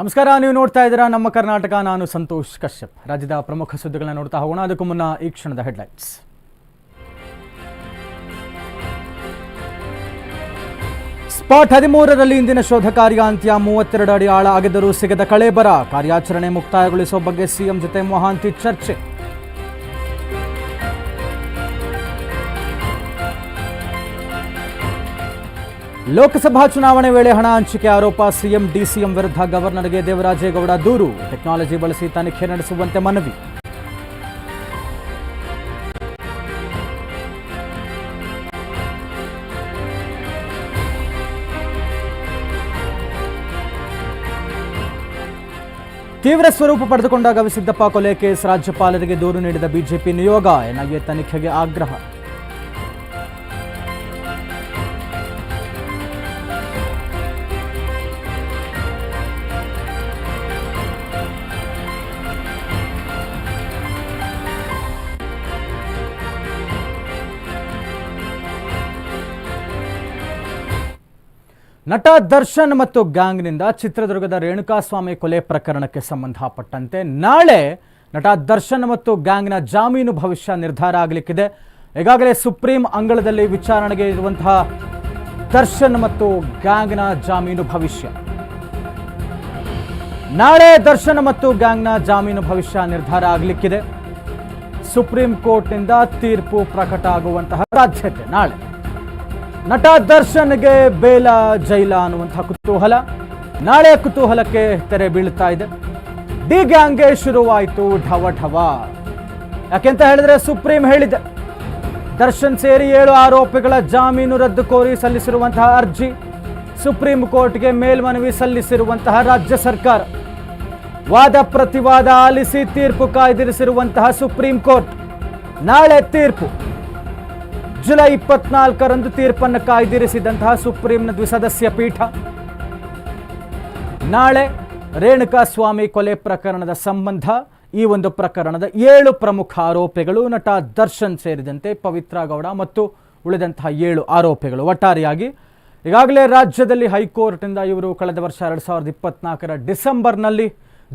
ನಮಸ್ಕಾರ, ನೀವು ನೋಡ್ತಾ ಇದ್ದೀರಾ ನಮ್ಮ ಕರ್ನಾಟಕ, ನಾನು ಸಂತೋಷ್ ಕಶ್ಯಪ್. ರಾಜ್ಯದ ಪ್ರಮುಖ ಸುದ್ದಿಗಳನ್ನ ನೋಡ್ತಾ ಹೋಗೋಣ. ಅದಕ್ಕೂ ಮುನ್ನ ಈ ಕ್ಷಣದ ಹೆಡ್ಲೈನ್ಸ್ ಸ್ಪಾಟ್ ಹದಿಮೂರರಲ್ಲಿ ಇಂದಿನ ಶೋಧ ಕಾರ್ಯ ಅಂತ್ಯ. ಮೂವತ್ತೆರಡು ಅಡಿ ಆಳ ಆಗಿದ್ದರೂ ಸಿಗದ ಕಳೇಬರ ಕಾರ್ಯಾಚರಣೆ ಮುಕ್ತಾಯಗೊಳಿಸುವ ಬಗ್ಗೆ ಸಿಎಂ ಜೊತೆ ಮೊಹಾಂತಿ ಚರ್ಚೆ. ಲೋಕಸಭಾ ಚುನಾವಣೆ ವೇಳೆ ಹಣ ಹಂಚಿಕೆ ಆರೋಪ ಸಿಎಂ, ಡಿಸಿಎಂ ವಿರುದ್ಧ ಗವರ್ನರ್ಗೆ ದೇವರಾಜೇಗೌಡ ದೂರು. ಟೆಕ್ನಾಲಜಿ ಬಳಸಿ ತನಿಖೆ ನಡೆಸುವಂತೆ ಮನವಿ. ತೀವ್ರ ಸ್ವರೂಪ ಪಡೆದುಕೊಂಡ ಗವಿಸಿದ್ದಪ್ಪ ಕೊಲೆ ಕೇಸ್ ರಾಜ್ಯಪಾಲರಿಗೆ ದೂರು ನೀಡಿದ ಬಿಜೆಪಿ ನಿಯೋಗ, ಎನ್ಐಎ ತನಿಖೆಗೆ ಆಗ್ರಹ. ನಟ ದರ್ಶನ್ ಮತ್ತು ಗ್ಯಾಂಗ್ನಿಂದ ಚಿತ್ರದುರ್ಗದ ರೇಣುಕಾಸ್ವಾಮಿ ಕೊಲೆ ಪ್ರಕರಣಕ್ಕೆ ಸಂಬಂಧಪಟ್ಟಂತೆ ನಾಳೆ ನಟ ದರ್ಶನ್ ಮತ್ತು ಗ್ಯಾಂಗ್ನ ಜಾಮೀನು ಭವಿಷ್ಯ ನಿರ್ಧಾರ ಆಗಲಿಕ್ಕಿದೆ. ಈಗಾಗಲೇ ಸುಪ್ರೀಂ ಅಂಗಳದಲ್ಲಿ ವಿಚಾರಣೆಗೆ ಇರುವಂತಹ ದರ್ಶನ್ ಮತ್ತು ಗ್ಯಾಂಗ್ನ ಜಾಮೀನು ಭವಿಷ್ಯ. ನಾಳೆ ದರ್ಶನ್ ಮತ್ತು ಗ್ಯಾಂಗ್ನ ಜಾಮೀನು ಭವಿಷ್ಯ ನಿರ್ಧಾರ ಆಗಲಿಕ್ಕಿದೆ. ಸುಪ್ರೀಂ ಕೋರ್ಟ್ನಿಂದ ತೀರ್ಪು ಪ್ರಕಟ ಆಗುವಂತಹ ಸಾಧ್ಯತೆ ನಾಳೆ. ನಟ ದರ್ಶನ್ಗೆ ಬೇಲ ಜೈಲ ಅನ್ನುವಂತಹ ಕುತೂಹಲ. ನಾಳೆ ಕುತೂಹಲಕ್ಕೆ ತೆರೆ ಬೀಳ್ತಾ ಇದೆ. ಡಿ ಗ್ಯಾಂಗ್ಗೆ ಶುರುವಾಯಿತು ಢವ ಢವ. ಯಾಕೆಂತ ಹೇಳಿದ್ರೆ ಸುಪ್ರೀಂ ಹೇಳಿದೆ. ದರ್ಶನ್ ಸೇರಿ ಏಳು ಆರೋಪಿಗಳ ಜಾಮೀನು ರದ್ದು ಕೋರಿ ಸಲ್ಲಿಸಿರುವಂತಹ ಅರ್ಜಿ. ಸುಪ್ರೀಂ ಕೋರ್ಟ್ಗೆ ಮೇಲ್ಮನವಿ ಸಲ್ಲಿಸಿರುವಂತಹ ರಾಜ್ಯ ಸರ್ಕಾರ. ವಾದ ಪ್ರತಿವಾದ ಆಲಿಸಿ ತೀರ್ಪು ಕಾಯ್ದಿರಿಸಿರುವಂತಹ ಸುಪ್ರೀಂ ಕೋರ್ಟ್. ನಾಳೆ ತೀರ್ಪು. ಜುಲೈ ಇಪ್ಪತ್ನಾಲ್ಕರಂದು ತೀರ್ಪನ್ನು ಕಾಯ್ದಿರಿಸಿದಂತಹ ಸುಪ್ರೀಂನ ದ್ವಿಸದಸ್ಯ ಪೀಠ. ನಾಳೆ ರೇಣುಕಾ ಸ್ವಾಮಿ ಕೊಲೆ ಪ್ರಕರಣದ ಸಂಬಂಧ ಈ ಒಂದು ಪ್ರಕರಣದ ಏಳು ಪ್ರಮುಖ ಆರೋಪಿಗಳು ನಟ ದರ್ಶನ್ ಸೇರಿದಂತೆ ಪವಿತ್ರ ಗೌಡ ಮತ್ತು ಉಳಿದಂತಹ ಏಳು ಆರೋಪಿಗಳು. ಒಟ್ಟಾರೆಯಾಗಿ ಈಗಾಗಲೇ ರಾಜ್ಯದಲ್ಲಿ ಹೈಕೋರ್ಟ್ನಿಂದ ಇವರು ಕಳೆದ ವರ್ಷ ಎರಡು ಸಾವಿರದ ಇಪ್ಪತ್ನಾಲ್ಕರ ಡಿಸೆಂಬರ್ನಲ್ಲಿ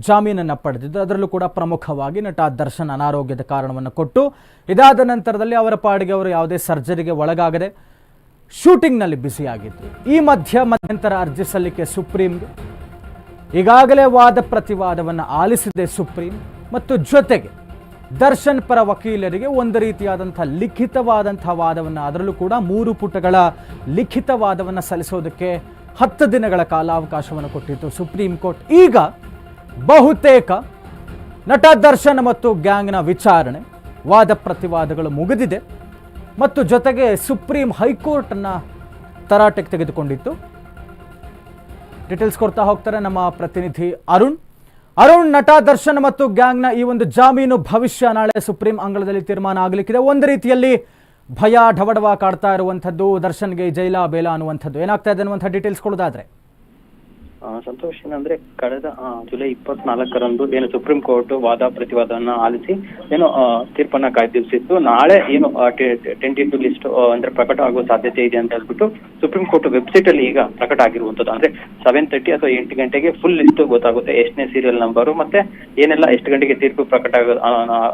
ಜಾಮೀನನ್ನು ಪಡೆದಿದ್ದು, ಅದರಲ್ಲೂ ಕೂಡ ಪ್ರಮುಖವಾಗಿ ನಟ ದರ್ಶನ್ ಅನಾರೋಗ್ಯದ ಕಾರಣವನ್ನು ಕೊಟ್ಟು, ಇದಾದ ನಂತರದಲ್ಲಿ ಅವರ ಪಾಡಿಗೆ ಅವರು ಯಾವುದೇ ಸರ್ಜರಿಗೆ ಒಳಗಾಗದೆ ಶೂಟಿಂಗ್ನಲ್ಲಿ ಬ್ಯುಸಿಯಾಗಿದ್ದರು ಈ ಮಧ್ಯ ಮಧ್ಯಂತರ ಅರ್ಜಿ ಸಲ್ಲಿಕೆ ಸುಪ್ರೀಂ, ಈಗಾಗಲೇ ವಾದ ಪ್ರತಿವಾದವನ್ನು ಆಲಿಸಿದೆ ಸುಪ್ರೀಂ, ಮತ್ತು ಜೊತೆಗೆ ದರ್ಶನ್ ಪರ ವಕೀಲರಿಗೆ ಒಂದು ರೀತಿಯಾದಂಥ ಲಿಖಿತವಾದಂಥ ವಾದವನ್ನು, ಅದರಲ್ಲೂ ಕೂಡ ಮೂರು ಪುಟಗಳ ಲಿಖಿತ ವಾದವನ್ನು ಸಲ್ಲಿಸೋದಕ್ಕೆ ಹತ್ತು ದಿನಗಳ ಕಾಲಾವಕಾಶವನ್ನು ಕೊಟ್ಟಿತ್ತು ಸುಪ್ರೀಂ ಕೋರ್ಟ್. ಈಗ ಬಹುತೇಕ ನಟ ದರ್ಶನ್ ಮತ್ತು ಗ್ಯಾಂಗ್ನ ವಿಚಾರಣೆ, ವಾದ ಪ್ರತಿವಾದಗಳು ಮುಗಿದಿದೆ ಮತ್ತು ಜೊತೆಗೆ ಸುಪ್ರೀಂ ಹೈಕೋರ್ಟನ್ನು ತರಾಟೆಗೆ ತೆಗೆದುಕೊಂಡಿತ್ತು. ಡೀಟೇಲ್ಸ್ ಕೊಡ್ತಾ ಹೋಗ್ತಾರೆ ನಮ್ಮ ಪ್ರತಿನಿಧಿ ಅರುಣ್. ಅರುಣ್, ನಟ ದರ್ಶನ್ ಮತ್ತು ಗ್ಯಾಂಗ್ನ ಈ ಒಂದು ಜಾಮೀನು ಭವಿಷ್ಯ ನಾಳೆ ಸುಪ್ರೀಂ ಅಂಗಳದಲ್ಲಿ ತೀರ್ಮಾನ ಆಗಲಿಕ್ಕಿದೆ. ಒಂದು ರೀತಿಯಲ್ಲಿ ಭಯ ಢವಡವ ಕಾಡ್ತಾ ಇರುವಂಥದ್ದು, ದರ್ಶನ್ಗೆ ಜೈಲ, ಬೇಲ ಅನ್ನುವಂಥದ್ದು. ಏನಾಗ್ತಾ ಇದೆ ಅನ್ನುವಂಥ ಡೀಟೇಲ್ಸ್ ಕೊಡೋದಾದ್ರೆ. ಸಂತೋಷ್ ಏನಂದ್ರೆ ಕಳೆದ ಜುಲೈ ಇಪ್ಪತ್ನಾಲ್ಕರಂದು ಏನು ಸುಪ್ರೀಂ ಕೋರ್ಟ್ ವಾದ ಪ್ರತಿವಾದವನ್ನ ಆಲಿಸಿ ಏನು ತೀರ್ಪನ್ನ ಕಾಯ್ದಿರಿಸಿತ್ತು. ನಾಳೆ ಏನು ಟೆಂಟೇಟಿವ್ ಲಿಸ್ಟ್ ಅಂದ್ರೆ ಪ್ರಕಟ ಆಗುವ ಸಾಧ್ಯತೆ ಇದೆ ಅಂತ ಹೇಳ್ಬಿಟ್ಟು ಸುಪ್ರೀಂ ಕೋರ್ಟ್ ವೆಬ್ಸೈಟ್ ಅಲ್ಲಿ ಈಗ ಪ್ರಕಟ ಆಗಿರುವಂತದ್ದು ಅಂದ್ರೆ ಸೆವೆನ್ ತರ್ಟಿ ಅಥವಾ ಎಂಟು ಗಂಟೆಗೆ ಫುಲ್ ಲಿಸ್ಟ್ ಗೊತ್ತಾಗುತ್ತೆ. ಎಷ್ಟನೇ ಸೀರಿಯಲ್ ನಂಬರು ಮತ್ತೆ ಏನೆಲ್ಲ ಎಷ್ಟು ಗಂಟೆಗೆ ತೀರ್ಪು ಪ್ರಕಟ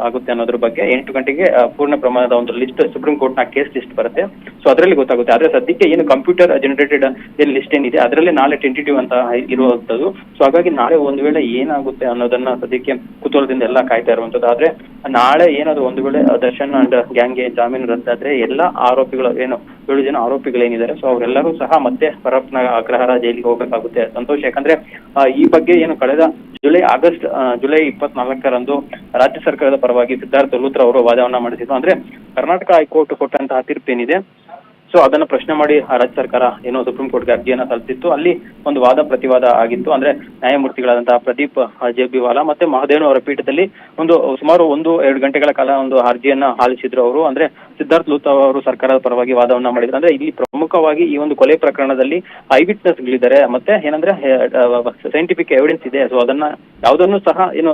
ಆಗುತ್ತೆ ಅನ್ನೋದ್ರ ಬಗ್ಗೆ ಎಂಟು ಗಂಟೆಗೆ ಪೂರ್ಣ ಪ್ರಮಾಣದ ಒಂದು ಲಿಸ್ಟ್ ಸುಪ್ರೀಂ ಕೋರ್ಟ್ನ ಕೇಸ್ ಲಿಸ್ಟ್ ಬರುತ್ತೆ. ಸೊ ಅದರಲ್ಲಿ ಗೊತ್ತಾಗುತ್ತೆ. ಆದ್ರೆ ಸದ್ಯಕ್ಕೆ ಏನು ಕಂಪ್ಯೂಟರ್ ಜನರೇಟೆಡ್ ಏನು ಲಿಸ್ಟ್ ಏನಿದೆ, ಅದರಲ್ಲಿ ನಾಳೆ ಟೆಂಟೇಟಿವ್ ಅಂತ ಇರುವಂತದ್ದು. ಸೊ ಹಾಗಾಗಿ ನಾಳೆ ಒಂದ್ ವೇಳೆ ಏನಾಗುತ್ತೆ ಅನ್ನೋದನ್ನ ಸದ್ಯಕ್ಕೆ ಕುತೂಹಲದಿಂದ ಎಲ್ಲಾ ಕಾಯ್ತಾ ಇರುವಂತದ್ದು. ಆದ್ರೆ, ನಾಳೆ ಏನಾದ್ರು ಒಂದ್ ವೇಳೆ ದರ್ಶನ್ ಅಂಡ್ ಗ್ಯಾಂಗ್ಗೆ ಜಾಮೀನು ರದ್ದಾದ್ರೆ ಎಲ್ಲಾ ಆರೋಪಿಗಳು ಏನು, ಏಳು ಜನ ಆರೋಪಿಗಳೇನಿದ್ದಾರೆ. ಸೊ ಅವರೆಲ್ಲರೂ ಸಹ ಮತ್ತೆ ಪರಪ್ನ ಅಗ್ರಹಾರ ಜೈಲಿಗೆ ಹೋಗಬೇಕಾಗುತ್ತೆ. ಸಂತೋಷ್. ಯಾಕಂದ್ರೆ ಈ ಬಗ್ಗೆ ಏನು ಕಳೆದ ಜುಲೈ, ಆಗಸ್ಟ್ ಜುಲೈ ಜುಲೈ ಇಪ್ಪತ್ನಾಲ್ಕರಂದು ರಾಜ್ಯ ಸರ್ಕಾರದ ಪರವಾಗಿ ಸಿದ್ಧಾರ್ಥ ಲೂತ್ರ ಅವರು ವಾದವನ್ನ ಮಾಡಿಸಿದ್ರು ಅಂದ್ರೆ, ಕರ್ನಾಟಕ ಹೈಕೋರ್ಟ್ ಕೊಟ್ಟಂತಹ ತೀರ್ಪೇನಿದೆ. ಸೊ ಅದನ್ನ ಪ್ರಶ್ನೆ ಮಾಡಿ ರಾಜ್ಯ ಸರ್ಕಾರ ಏನೋ ಸುಪ್ರೀಂ ಕೋರ್ಟ್ಗೆ ಅರ್ಜಿಯನ್ನ ಸಲ್ಲಿಸಿತ್ತು ಅಲ್ಲಿ ಒಂದು ವಾದ ಪ್ರತಿವಾದ ಆಗಿತ್ತು. ಅಂದ್ರೆ ನ್ಯಾಯಮೂರ್ತಿಗಳಾದಂತಹ ಪ್ರದೀಪ್ ಜೆ ಬಿ ವಾಲಾ ಮತ್ತೆ ಮಹದೇವನ್ ಅವರ ಪೀಠದಲ್ಲಿ ಒಂದು ಸುಮಾರು ಒಂದು, ಎರಡು ಗಂಟೆಗಳ ಕಾಲ ಒಂದು ಅರ್ಜಿಯನ್ನ ಆಲಿಸಿದ್ರು ಅವರು. ಅಂದ್ರೆ ಸಿದ್ಧಾರ್ಥ್ ಲೂತ್ ಅವರು ಸರ್ಕಾರದ ಪರವಾಗಿ ವಾದವನ್ನ ಮಾಡಿದ್ರು. ಅಂದ್ರೆ ಇಲ್ಲಿ ಪ್ರಮುಖವಾಗಿ ಈ ಒಂದು ಕೊಲೆ ಪ್ರಕರಣದಲ್ಲಿ ಐ ವಿಟ್ನೆಸ್ ಗಳಿದ್ದಾರೆ ಮತ್ತೆ ಏನಂದ್ರೆ ಸೈಂಟಿಫಿಕ್ ಎವಿಡೆನ್ಸ್ ಇದೆ. ಸೊ ಅದನ್ನ ಯಾವುದನ್ನು ಸಹ ಏನು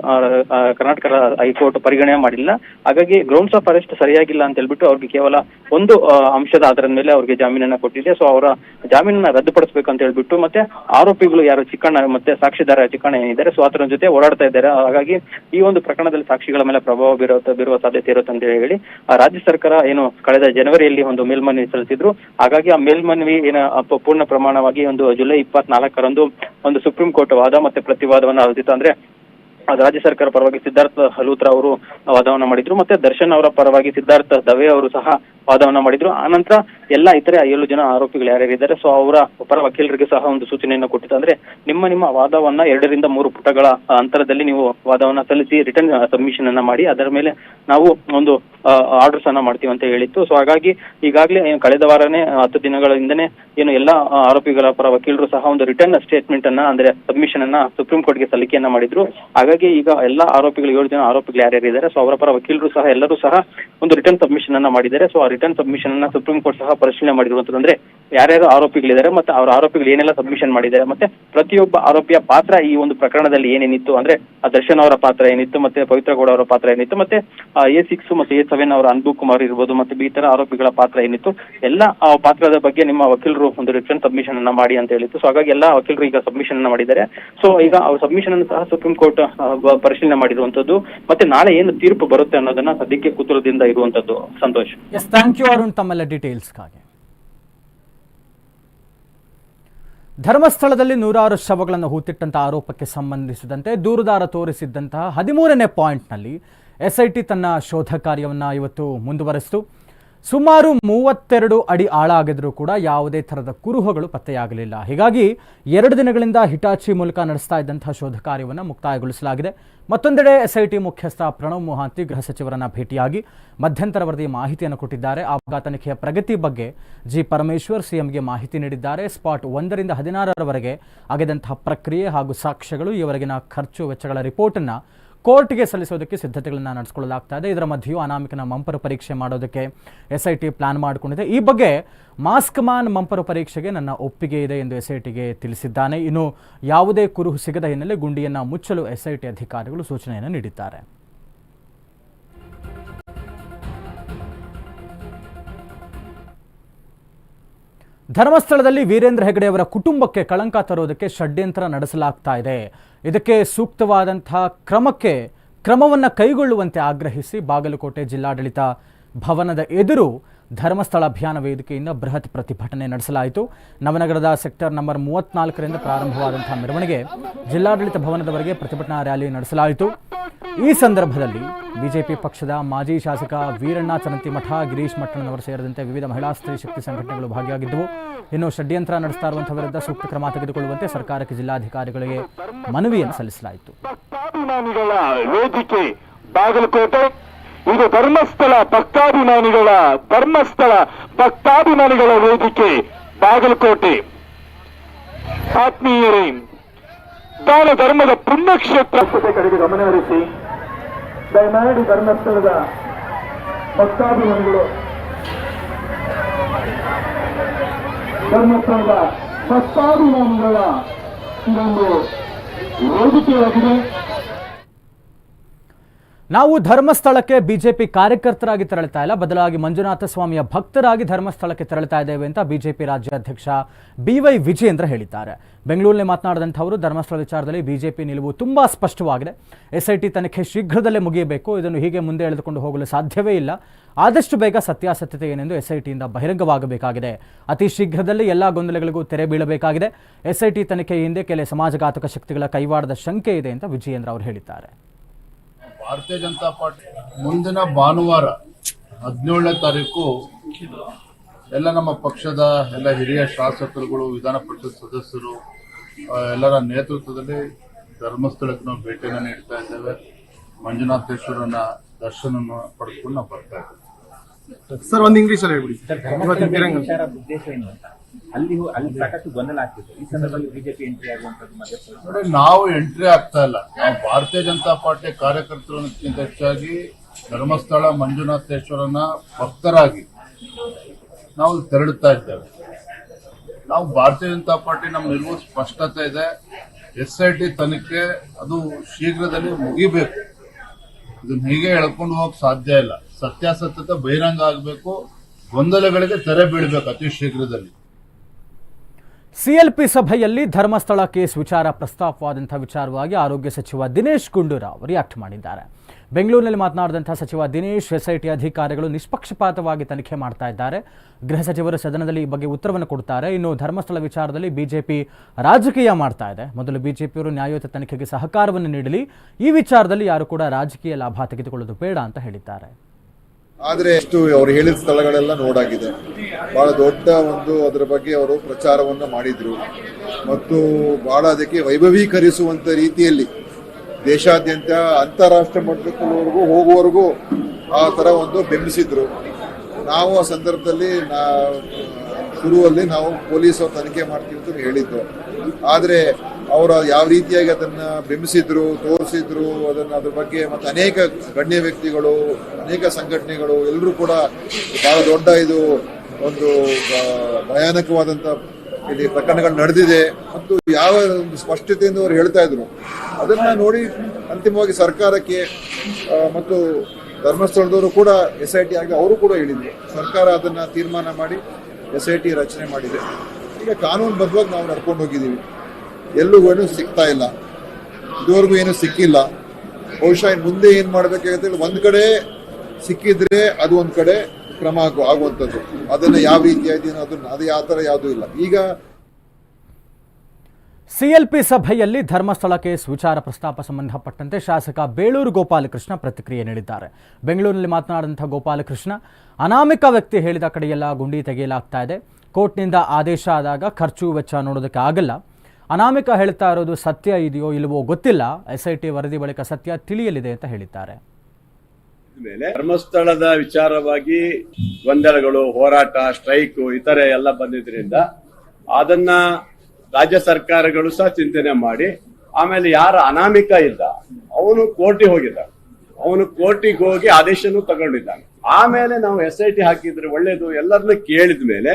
ಕರ್ನಾಟಕ ಹೈಕೋರ್ಟ್ ಪರಿಗಣನೆ ಮಾಡಿಲ್ಲ. ಹಾಗಾಗಿ ಗ್ರೌಂಡ್ಸ್ ಆಫ್ ಅರೆಸ್ಟ್ ಸರಿಯಾಗಿಲ್ಲ ಅಂತ ಹೇಳ್ಬಿಟ್ಟು ಅವ್ರಿಗೆ ಕೇವಲ ಒಂದು ಅಂಶದ ಆಧಾರದ ಮೇಲೆ ಅವ್ರಿಗೆ ಜಾಮೀನನ್ನ ಕೊಟ್ಟಿದೆ. ಸೊ ಅವರ ಜಾಮೀನನ್ನ ರದ್ದುಪಡಿಸಬೇಕು ಅಂತ ಹೇಳ್ಬಿಟ್ಟು ಮತ್ತೆ ಆರೋಪಿಗಳು ಯಾರು, ಚಿಕ್ಕಣ್ಣ ಮತ್ತೆ ಸಾಕ್ಷಿದಾರ ಚಿಕ್ಕಣ್ಣ ಏನಿದ್ದಾರೆ ಸೊ ಅದರ ಜೊತೆ ಓಡಾಡ್ತಾ ಇದ್ದಾರೆ. ಹಾಗಾಗಿ ಈ ಒಂದು ಪ್ರಕರಣದಲ್ಲಿ ಸಾಕ್ಷಿಗಳ ಮೇಲೆ ಪ್ರಭಾವ ಬೀರೋ, ಬೀರುವ ಸಾಧ್ಯತೆ ಇರುತ್ತೆ ಅಂತ ಹೇಳಿ ರಾಜ್ಯ ಸರ್ಕಾರ ಏನು ಕಳೆದ ಜನವರಿಯಲ್ಲಿ ಒಂದು ಮೇಲ್ಮನವಿ ಸಲ್ಲಿಸಿದ್ರು. ಹಾಗಾಗಿ ಆ ಮೇಲ್ಮನವಿ ಏನ ಪೂರ್ಣ ಪ್ರಮಾಣವಾಗಿ ಒಂದು ಜುಲೈ ಇಪ್ಪತ್ನಾಲ್ಕರಂದು ಒಂದು ಸುಪ್ರೀಂ ಕೋರ್ಟ್ ವಾದ ಮತ್ತೆ ಪ್ರತಿವಾದವನ್ನು ಆಲ್ದಿತ್ತು ಅಂದ್ರೆ ಅದು ರಾಜ್ಯ ಸರ್ಕಾರ ಪರವಾಗಿ ಸಿದ್ಧಾರ್ಥ ಹಲೂತ್ರ ಅವರು ವಾದವನ್ನ ಮಾಡಿದ್ರು, ಮತ್ತೆ ದರ್ಶನ್ ಅವರ ಪರವಾಗಿ ಸಿದ್ಧಾರ್ಥ ದವೆ ಅವರು ಸಹ ವಾದವನ್ನ ಮಾಡಿದ್ರು. ಆನಂತರ ಎಲ್ಲಾ ಇತರೆ ಏಳು ಜನ ಆರೋಪಿಗಳು ಯಾರ್ಯಾರಿದ್ದಾರೆ ಸೊ ಅವರ ಪರ ವಕೀಲರಿಗೆ ಸಹ ಒಂದು ಸೂಚನೆಯನ್ನು ಕೊಟ್ಟಿತ್ತು ಅಂದ್ರೆ ನಿಮ್ಮ ನಿಮ್ಮ ವಾದವನ್ನ ಎರಡರಿಂದ ಮೂರು ಪುಟಗಳ ಅಂತರದಲ್ಲಿ ನೀವು ವಾದವನ್ನ ಸಲ್ಲಿಸಿ ರಿಟರ್ನ್ ಸಬ್ಮಿಷನ್ ಅನ್ನ ಮಾಡಿ, ಅದರ ಮೇಲೆ ನಾವು ಒಂದು ಆರ್ಡರ್ಸ್ ಅನ್ನ ಮಾಡ್ತೀವಿ ಅಂತ ಹೇಳಿತ್ತು. ಸೊ ಹಾಗಾಗಿ ಈಗಾಗಲೇ ಕಳೆದ ವಾರನೇ, ಹತ್ತು ದಿನಗಳಿಂದನೇ ಏನು ಎಲ್ಲಾ ಆರೋಪಿಗಳ ಪರ ವಕೀಲರು ಸಹ ಒಂದು ರಿಟರ್ನ್ ಸ್ಟೇಟ್ಮೆಂಟ್ ಅನ್ನ, ಅಂದ್ರೆ ಸಬ್ಮಿಷನ್ ಅನ್ನ ಸುಪ್ರೀಂ ಕೋರ್ಟ್ಗೆ ಸಲ್ಲಿಕೆಯನ್ನ ಮಾಡಿದ್ರು. ಹಾಗಾಗಿ ಈಗ ಎಲ್ಲ ಆರೋಪಿಗಳು ಏಳು ಜನ ಆರೋಪಿಗಳು ಯಾರ್ಯಾರು ಇದ್ದಾರೆ ಸೊ ಅವರ ಪರ ವಕೀಲರು ಸಹ ಎಲ್ಲರೂ ಸಹ ಒಂದು ರಿಟರ್ನ್ ಸಬ್ಮಿಷನ್ ಅನ್ನ ಮಾಡಿದ್ದಾರೆ. ಸೊ ಆ ರಿಟರ್ನ್ ಸಬ್ಮಿಷನ್ ಅನ್ನ ಸುಪ್ರೀಂ ಕೋರ್ಟ್ ಸಹ ಪರಿಶೀಲನೆ ಮಾಡಿರುವಂತದ್ದು ಅಂದ್ರೆ ಯಾರ್ಯಾರು ಆರೋಪಿಗಳಿದ್ದಾರೆ ಮತ್ತೆ ಅವರ ಆರೋಪಿಗಳು ಏನೆಲ್ಲ ಸಬ್ಮಿಷನ್ ಮಾಡಿದ್ದಾರೆ ಮತ್ತೆ ಪ್ರತಿಯೊಬ್ಬ ಆರೋಪಿಯ ಪಾತ್ರ ಈ ಒಂದು ಪ್ರಕರಣದಲ್ಲಿ ಏನೇನಿತ್ತು ಅಂದ್ರೆ ಆ ದರ್ಶನ್ ಅವರ ಪಾತ್ರ ಏನಿತ್ತು ಮತ್ತೆ ಪವಿತ್ರ ಗೌಡ ಅವರ ಪಾತ್ರ ಏನಿತ್ತು ಮತ್ತೆ ಎ ಸಿಕ್ಸ್ ಮತ್ತೆ ಎ ಸೆವೆನ್ ಅವರ ಅನ್ಬು ಕುಮಾರ್ ಇರ್ಬೋದು ಮತ್ತೆ ತರ ಆರೋಪಿಗಳ ಪಾತ್ರ ಏನಿತ್ತು, ಎಲ್ಲ ಆ ಪಾತ್ರದ ಬಗ್ಗೆ ನಿಮ್ಮ ವಕೀಲರು ಒಂದು ರಿಟರ್ನ್ ಸಬ್ಮಿಷನ್ ಅನ್ನ ಮಾಡಿ ಅಂತ ಹೇಳಿತ್ತು. ಸೊ ಹಾಗಾಗಿ ಎಲ್ಲ ವಕೀಲರು ಈಗ ಸಬ್ಮಿಷನ್ ಅನ್ನ ಮಾಡಿದ್ದಾರೆ. ಸೊ ಈಗ ಅವ್ರ ಸಬ್ಮಿಷನ್ ಅನ್ನು ಸಹ ಸುಪ್ರೀಂ ಕೋರ್ಟ್ ಪರಿಶೀಲನೆ ಮಾಡಿರುವಂತದ್ದು. ಮತ್ತೆ ನಾಳೆ ಏನು ತೀರ್ಪು ಬರುತ್ತೆ ಅನ್ನೋದನ್ನ ಸದ್ಯಕ್ಕೆ ಕುತೂಹಲದಿಂದ ಇರುವಂತದ್ದು Santosh. Yes thank you Arun ತಮ್ಮೆಲ್ಲ ಡೀಟೇಲ್ಸ್ಗಾಗಿ ಧರ್ಮಸ್ಥಳದಲ್ಲಿ ನೂರಾರು ಶವಗಳನ್ನು ಹೂತಿಟ್ಟಂತಹ ಆರೋಪಕ್ಕೆ ಸಂಬಂಧಿಸಿದಂತೆ ದೂರುದಾರ ತೋರಿಸಿದ್ದಂತಹ ಹದಿಮೂರನೇ ಪಾಯಿಂಟ್ನಲ್ಲಿ ಎಸ್ಐಟಿ ತನ್ನ ಶೋಧ ಕಾರ್ಯವನ್ನು ಇವತ್ತು ಮುಂದುವರೆಸಿತು. ಸುಮಾರು ಮೂವತ್ತೆರಡು ಅಡಿ ಆಳ ಆಗಿದ್ರೂ ಕೂಡ ಯಾವುದೇ ಥರದ ಕುರುಹುಗಳು ಪತ್ತೆಯಾಗಲಿಲ್ಲ. ಹೀಗಾಗಿ ಎರಡು ದಿನಗಳಿಂದ ಹಿಟಾಚಿ ಮೂಲಕ ನಡೆಸ್ತಾ ಇದ್ದಂತಹ ಶೋಧ ಕಾರ್ಯವನ್ನು ಮುಕ್ತಾಯಗೊಳಿಸಲಾಗಿದೆ. ಮತ್ತೊಂದೆಡೆ ಎಸ್ಐಟಿ ಮುಖ್ಯಸ್ಥ ಪ್ರಣವ್ ಮೊಹಾಂತಿ ಗೃಹ ಸಚಿವರನ್ನ ಭೇಟಿಯಾಗಿ ಮಧ್ಯಂತರ ವರದಿ ಮಾಹಿತಿಯನ್ನು ಕೊಟ್ಟಿದ್ದಾರೆ. ಅಪಘಾತ ತನಿಖೆಯ ಪ್ರಗತಿ ಬಗ್ಗೆ ಜಿ ಪರಮೇಶ್ವರ್ ಸಿಎಂಗೆ ಮಾಹಿತಿ ನೀಡಿದ್ದಾರೆ. ಸ್ಪಾಟ್ ಒಂದರಿಂದ ಹದಿನಾರರವರೆಗೆ ಆಗಿದಂತಹ ಪ್ರಕ್ರಿಯೆ ಹಾಗೂ ಸಾಕ್ಷ್ಯಗಳು ಈವರೆಗಿನ ಖರ್ಚು ವೆಚ್ಚಗಳ ರಿಪೋರ್ಟನ್ನು ಕೋರ್ಟ್ಗೆ ಸಲ್ಲಿಸೋದಕ್ಕೆ ಸಿದ್ಧತೆಗಳನ್ನು ನಡೆಸಿಕೊಳ್ಳಲಾಗ್ತಾ ಇದೆ. ಇದರ ಮಧ್ಯೆಯೂ ಅನಾಮಿಕನ ಮಂಪರ ಪರೀಕ್ಷೆ ಮಾಡೋದಕ್ಕೆ ಎಸ್ ಐ ಟಿ ಪ್ಲಾನ್ ಮಾಡಿಕೊಂಡಿದೆ. ಈ ಬಗ್ಗೆ ಮಾಸ್ಕ್ ಮಾನ್ ಮಂಪರ ಪರೀಕ್ಷೆಗೆ ನನ್ನ ಒಪ್ಪಿಗೆ ಇದೆ ಎಂದು ಎಸ್ ಐ ಟಿಗೆ ತಿಳಿಸಿದ್ದಾನೆ. ಇನ್ನು ಯಾವುದೇ ಕುರುಹು ಸಿಗದ ಹಿನ್ನೆಲೆ ಗುಂಡಿಯನ್ನು ಮುಚ್ಚಲು ಎಸ್ ಐ ಟಿ ಅಧಿಕಾರಿಗಳು ಸೂಚನೆಯನ್ನು ನೀಡಿದ್ದಾರೆ. ಧರ್ಮಸ್ಥಳದಲ್ಲಿ ವೀರೇಂದ್ರ ಹೆಗಡೆ ಅವರ ಕುಟುಂಬಕ್ಕೆ ಕಳಂಕ ತರೋದಕ್ಕೆ ಷಡ್ಯಂತ್ರ ನಡೆಸಲಾಗ್ತಾ ಇದೆ. ಇದಕ್ಕೆ ಸೂಕ್ತವಾದಂತಹ ಕ್ರಮಕ್ಕೆ ಕ್ರಮವನ್ನು ಕೈಗೊಳ್ಳುವಂತೆ ಆಗ್ರಹಿಸಿ ಬಾಗಲಕೋಟೆ ಜಿಲ್ಲಾಡಳಿತ ಭವನದ ಎದುರು ಧರ್ಮಸ್ಥಳ ಅಭಿಯಾನ ವೇದಿಕೆಯಿಂದ ಬೃಹತ್ ಪ್ರತಿಭಟನೆ ನಡೆಸಲಾಯಿತು. ನವನಗರದ ಸೆಕ್ಟರ್ ನಂಬರ್ ಮೂವತ್ನಾಲ್ಕರಿಂದ ಪ್ರಾರಂಭವಾದಂತಹ ಮೆರವಣಿಗೆ ಜಿಲ್ಲಾಡಳಿತ ಭವನದವರೆಗೆ ಪ್ರತಿಭಟನಾ ರ್ಯಾಲಿ ನಡೆಸಲಾಯಿತು. ಈ ಸಂದರ್ಭದಲ್ಲಿ ಬಿಜೆಪಿ ಪಕ್ಷದ ಮಾಜಿ ಶಾಸಕ ವೀರಣ್ಣ ಚನಂತಿಮಠ ಗಿರೀಶ್ ಮಟ್ಟಣ್ಣನವರು ಸೇರಿದಂತೆ ವಿವಿಧ ಮಹಿಳಾ ಸ್ತ್ರೀ ಶಕ್ತಿ ಸಂಘಟನೆಗಳು ಭಾಗಿಯಾಗಿದ್ದವು. ಇನ್ನು ಷಡ್ಯಂತ್ರ ನಡೆಸ್ತಾ ಇರುವಂತಹ ವಿರುದ್ಧ ಸೂಕ್ತ ಕ್ರಮ ತೆಗೆದುಕೊಳ್ಳುವಂತೆ ಸರ್ಕಾರಕ್ಕೆ ಜಿಲ್ಲಾಧಿಕಾರಿಗಳಿಗೆ ಮನವಿಯನ್ನು ಸಲ್ಲಿಸಲಾಯಿತು. ಬಾಗಲಕೋಟೆ. ಇದು ಧರ್ಮಸ್ಥಳ, ಭಕ್ತಾಭಿಮಾನಿಗಳ ಧರ್ಮಸ್ಥಳ, ಭಕ್ತಾಭಿಮಾನಿಗಳ ವೇದಿಕೆ, ಬಾಗಲಕೋಟೆ. ಆತ್ಮೀಯರೇ ದಾನ ಧರ್ಮದ ಪುಣ್ಯಕ್ಷೇತ್ರ. ಕಡೆಗೆ ಗಮನ ಹರಿಸಿ, ದಯಮಾಡಿ ಧರ್ಮಸ್ಥಳದ ಭಕ್ತಾಭಿಮಾನಿಗಳು, ಧರ್ಮಸ್ಥಳದ ಭಕ್ತಾಭಿಮಾನಿಗಳ ಇದೊಂದು ವೇದಿಕೆಯಾಗಿದೆ. ನಾವು ಧರ್ಮಸ್ಥಳಕ್ಕೆ ಬಿಜೆಪಿ ಕಾರ್ಯಕರ್ತರಾಗಿ ತೆರಳುತ್ತಾ ಇಲ್ಲ. ಬದಲಾಗಿ ಮಂಜುನಾಥ ಸ್ವಾಮಿಯ ಭಕ್ತರಾಗಿ ಧರ್ಮಸ್ಥಳಕ್ಕೆ ತೆರಳುತ್ತಾ ಇದ್ದೇವೆ ಅಂತ ಬಿಜೆಪಿ ರಾಜ್ಯಾಧ್ಯಕ್ಷ ಬಿ ವೈ ವಿಜಯೇಂದ್ರ ಹೇಳಿದ್ದಾರೆ. ಬೆಂಗಳೂರಿನಲ್ಲಿ ಮಾತನಾಡಿದಂಥವರು ಧರ್ಮಸ್ಥಳ ವಿಚಾರದಲ್ಲಿ ಬಿಜೆಪಿ ನಿಲುವು ತುಂಬಾ ಸ್ಪಷ್ಟವಾಗಿದೆ. ಎಸ್ಐಟಿ ತನಿಖೆ ಶೀಘ್ರದಲ್ಲೇ ಮುಗಿಯಬೇಕು. ಇದನ್ನು ಹೀಗೆ ಮುಂದೆ ಎಳೆದುಕೊಂಡು ಹೋಗಲು ಸಾಧ್ಯವೇ ಇಲ್ಲ. ಆದಷ್ಟು ಬೇಗ ಸತ್ಯಾಸತ್ಯತೆ ಏನೆಂದು ಎಸ್ಐಟಿಯಿಂದ ಬಹಿರಂಗವಾಗಬೇಕಾಗಿದೆ. ಅತಿ ಶೀಘ್ರದಲ್ಲೇ ಎಲ್ಲ ಗೊಂದಲಗಳಿಗೂ ತೆರೆ ಬೀಳಬೇಕಾಗಿದೆ. ಎಸ್ಐಟಿ ತನಿಖೆ ಹಿಂದೆ ಕೆಲ ಸಮಾಜಘಾತಕ ಶಕ್ತಿಗಳ ಕೈವಾಡದ ಶಂಕೆ ಇದೆ ಅಂತ ವಿಜಯೇಂದ್ರ ಅವರು ಹೇಳಿದ್ದಾರೆ. ಭಾರತೀಯ ಜನತಾ ಪಾರ್ಟಿ ಮುಂದಿನ ಭಾನುವಾರ ಹದಿನೇಳನೇ ತಾರೀಕು ಎಲ್ಲ ನಮ್ಮ ಪಕ್ಷದ ಎಲ್ಲ ಹಿರಿಯ ಶಾಸಕರುಗಳು ವಿಧಾನ ಪರಿಷತ್ ಸದಸ್ಯರು ಎಲ್ಲರ ನೇತೃತ್ವದಲ್ಲಿ ಧರ್ಮಸ್ಥಳಕ್ಕೆ ನಾವು ಭೇಟಿಯನ್ನು ನೀಡ್ತಾ ಇದ್ದೇವೆ. ಮಂಜುನಾಥೇಶ್ವರನ ದರ್ಶನ ಪಡೆದುಕೊಂಡು ನಾವು ಬರ್ತಾ ಇದ್ದೇವೆ. ಸರ್ ಒಂದು ಇಂಗ್ಲೀಷಲ್ಲಿ ಅಲ್ಲಿ ಹೇಳ್ಬಿಡಿ. ಅಲ್ಲಿ ಅಲ್ಲಿ ಸಾಕಷ್ಟು ಗೊಂದಲ ಆಗ್ತಿದೆ ಈ ಸಂದರ್ಭದಲ್ಲಿ ಬಿಜೆಪಿ ಎಂಟ್ರಿ ಆಗುವಂತದ್ದು ನೋಡಿ ನಾವು ಎಂಟ್ರಿ ಆಗ್ತಾ ಇಲ್ಲ. ನಾವು ಭಾರತೀಯ ಜನತಾ ಪಾರ್ಟಿ ಕಾರ್ಯಕರ್ತರಕ್ಕಿಂತ ಹೆಚ್ಚಾಗಿ ಧರ್ಮಸ್ಥಳ ಮಂಜುನಾಥೇಶ್ವರನ ಭಕ್ತರಾಗಿ ನಾವು ತೆರಳುತ್ತಾ ಇದ್ದೇವೆ. ನಾವು ಭಾರತೀಯ ಜನತಾ ಪಾರ್ಟಿ ನಮ್ಮ ನಿಲುವು ಸ್ಪಷ್ಟತೆ ಇದೆ. ಎಸ್ ಐ ಟಿ ತನಿಖೆ ಅದು ಶೀಘ್ರದಲ್ಲಿ ಮುಗಿಬೇಕು. ಇದನ್ನ ಹೀಗೆ ಎಳ್ಕೊಂಡು ಹೋಗಕ್ ಸಾಧ್ಯ ಇಲ್ಲ. ಸತ್ಯಾಸತ್ಯತೆ ಬಹಿರಂಗ ಆಗಬೇಕು. ಗೊಂದಲಗಳಿಗೆ ತೆರೆ ಬೀಳಬೇಕು ಅತಿ ಶೀಘ್ರದಲ್ಲಿ. ಸಿಎಲ್ಪಿ ಸಭೆಯಲ್ಲಿ ಧರ್ಮಸ್ಥಳ ಕೇಸ್ ವಿಚಾರ ಪ್ರಸ್ತಾಪವಾದಂಥ ವಿಚಾರವಾಗಿ ಆರೋಗ್ಯ ಸಚಿವ ದಿನೇಶ್ ಗುಂಡೂರಾವ್ ರಿಯಾಕ್ಟ್ ಮಾಡಿದ್ದಾರೆ. ಬೆಂಗಳೂರಿನಲ್ಲಿ ಮಾತನಾಡಿದಂಥ ಸಚಿವ ದಿನೇಶ್, ಎಸ್ಐಟಿ ಅಧಿಕಾರಿಗಳು ನಿಷ್ಪಕ್ಷಪಾತವಾಗಿ ತನಿಖೆ ಮಾಡ್ತಾ ಇದ್ದಾರೆ. ಗೃಹ ಸಚಿವರು ಸದನದಲ್ಲಿ ಈ ಬಗ್ಗೆ ಉತ್ತರವನ್ನು ಕೊಡ್ತಾರೆ. ಇನ್ನು ಧರ್ಮಸ್ಥಳ ವಿಚಾರದಲ್ಲಿ ಬಿಜೆಪಿ ರಾಜಕೀಯ ಮಾಡ್ತಾ ಇದೆ. ಮೊದಲು ಬಿಜೆಪಿಯವರು ನ್ಯಾಯಯುತ ತನಿಖೆಗೆ ಸಹಕಾರವನ್ನು ನೀಡಲಿ. ಈ ವಿಚಾರದಲ್ಲಿ ಯಾರು ಕೂಡ ರಾಜಕೀಯ ಲಾಭ ತೆಗೆದುಕೊಳ್ಳೋದು ಬೇಡ ಅಂತ ಹೇಳಿದ್ದಾರೆ. ಆದ್ರೆ ಎಷ್ಟು ಅವ್ರು ಹೇಳಿದ ಸ್ಥಳಗಳೆಲ್ಲ ನೋಡಾಗಿದೆ. ಬಹಳ ದೊಡ್ಡ ಒಂದು ಅದರ ಬಗ್ಗೆ ಅವರು ಪ್ರಚಾರವನ್ನು ಮಾಡಿದ್ರು. ಮತ್ತು ಬಹಳ ಅದಕ್ಕೆ ವೈಭವೀಕರಿಸುವಂತ ರೀತಿಯಲ್ಲಿ ದೇಶಾದ್ಯಂತ ಅಂತಾರಾಷ್ಟ್ರ ಮಟ್ಟದವರೆಗೂ ಹೋಗುವವರೆಗೂ ಆ ಥರ ಒಂದು ಬೆಂಬಿಸಿದ್ರು. ನಾವು ಆ ಸಂದರ್ಭದಲ್ಲಿ ನಾ, ಶುರುವಲ್ಲಿ ನಾವು ಪೊಲೀಸ್ ಅವ್ರು ತನಿಖೆ ಮಾಡ್ತೀವಿ ಅಂತ ಹೇಳಿದ್ದು. ಆದ್ರೆ ಅವರು ಯಾವ ರೀತಿಯಾಗಿ ಅದನ್ನ ಬಿಂಬಿಸಿದ್ರು, ತೋರಿಸಿದ್ರು, ಅದನ್ನ ಅದ್ರ ಬಗ್ಗೆ ಮತ್ತೆ ಅನೇಕ ಗಣ್ಯ ವ್ಯಕ್ತಿಗಳು, ಅನೇಕ ಸಂಘಟನೆಗಳು ಎಲ್ಲರೂ ಕೂಡ ಬಹಳ ದೊಡ್ಡ ಇದು ಒಂದು ಭಯಾನಕವಾದಂತ ಇಲ್ಲಿ ಪ್ರಕರಣಗಳು ನಡೆದಿದೆ. ಮತ್ತು ಯಾವ ಒಂದು ಸ್ಪಷ್ಟತೆಯಿಂದ ಅವರು ಹೇಳ್ತಾ ಇದ್ರು. ಅದನ್ನ ನೋಡಿ ಅಂತಿಮವಾಗಿ ಸರ್ಕಾರಕ್ಕೆ ಮತ್ತು ಧರ್ಮಸ್ಥಳದವರು ಕೂಡ ಎಸ್ ಐ ಟಿ ಆಗಿ ಅವರು ಕೂಡ ಹೇಳಿದ್ರು. ಸರ್ಕಾರ ಅದನ್ನ ತೀರ್ಮಾನ ಮಾಡಿ ಎಸ್ ಐ ಟಿ ರಚನೆ ಮಾಡಿದೆ. ಈಗ ಕಾನೂನು ಬದ್ಧವಾಗಿ ನಾವು ನಡ್ಕೊಂಡು ಹೋಗಿದ್ದೀವಿ. ಎಲ್ಲೂ ಏನು ಸಿಗ್ತಾ ಇಲ್ಲ. ಇದುವರೆಗೂ ಏನು ಸಿಕ್ಕಿಲ್ಲ. ಬಹುಶಃ ಮುಂದೆ ಏನ್ ಮಾಡ್ಬೇಕಾಗತ್ತೆ ಒಂದು ಕಡೆ ಸಿಕ್ಕಿದ್ರೆ ಅದು ಒಂದ್ ಕಡೆ ಕ್ರಮ ಆಗು ಆಗುವಂಥದ್ದು. ಅದನ್ನ ಯಾವ ರೀತಿಯಾಗಿ ಅದು ಯಾವ ಥರ ಯಾವುದೂ ಇಲ್ಲ. ಈಗ ಸಿಎಲ್ಪಿ ಸಭೆಯಲ್ಲಿ ಧರ್ಮಸ್ಥಳ ಕೇಸ್ ವಿಚಾರ ಪ್ರಸ್ತಾಪ ಸಂಬಂಧಪಟ್ಟಂತೆ ಶಾಸಕ ಬೇಳೂರು ಗೋಪಾಲಕೃಷ್ಣ ಪ್ರತಿಕ್ರಿಯೆ ನೀಡಿದ್ದಾರೆ. ಬೆಂಗಳೂರಿನಲ್ಲಿ ಮಾತನಾಡಿದಂಥ ಗೋಪಾಲಕೃಷ್ಣ, ಅನಾಮಿಕ ವ್ಯಕ್ತಿ ಹೇಳಿದ ಕಡೆಯೆಲ್ಲ ಗುಂಡಿ ತೆಗೆಯಲಾಗ್ತಾ ಇದೆ. ಕೋರ್ಟ್ನಿಂದ ಆದೇಶ ಆದಾಗ ಖರ್ಚು ವೆಚ್ಚ ನೋಡೋದಕ್ಕೆ ಆಗಲ್ಲ. ಅನಾಮಿಕ ಹೇಳ್ತಾ ಇರೋದು ಸತ್ಯ ಇದೆಯೋ ಇಲ್ಲವೋ ಗೊತ್ತಿಲ್ಲ. ಎಸ್ ಐ ಟಿ ವರದಿ ಬಳಿಕ ಸತ್ಯ ತಿಳಿಯಲಿದೆ ಅಂತ ಹೇಳಿದ್ದಾರೆ. ಮೇಲೆ ಧರ್ಮಸ್ಥಳದ ವಿಚಾರವಾಗಿ ಗೊಂದಲಗಳು, ಹೋರಾಟ, ಸ್ಟ್ರೈಕ್, ಇತರೆ ಎಲ್ಲ ಬಂದಿದ್ರಿಂದ ಅದನ್ನ ರಾಜ್ಯ ಸರ್ಕಾರಗಳು ಸಹ ಚಿಂತನೆ ಮಾಡಿ, ಆಮೇಲೆ ಯಾರ ಅನಾಮಿಕ ಇಲ್ಲ, ಅವನು ಕೋರ್ಟಿಗೆ ಹೋಗಿದ್ದ. ಅವನು ಕೋರ್ಟಿಗೆ ಹೋಗಿ ಆದೇಶನೂ ತಗೊಂಡಿದ್ದಾನೆ. ಆಮೇಲೆ ನಾವು ಎಸ್ ಐ ಟಿ ಹಾಕಿದ್ರೆ ಒಳ್ಳೇದು ಎಲ್ಲರನ್ನ ಕೇಳಿದ ಮೇಲೆ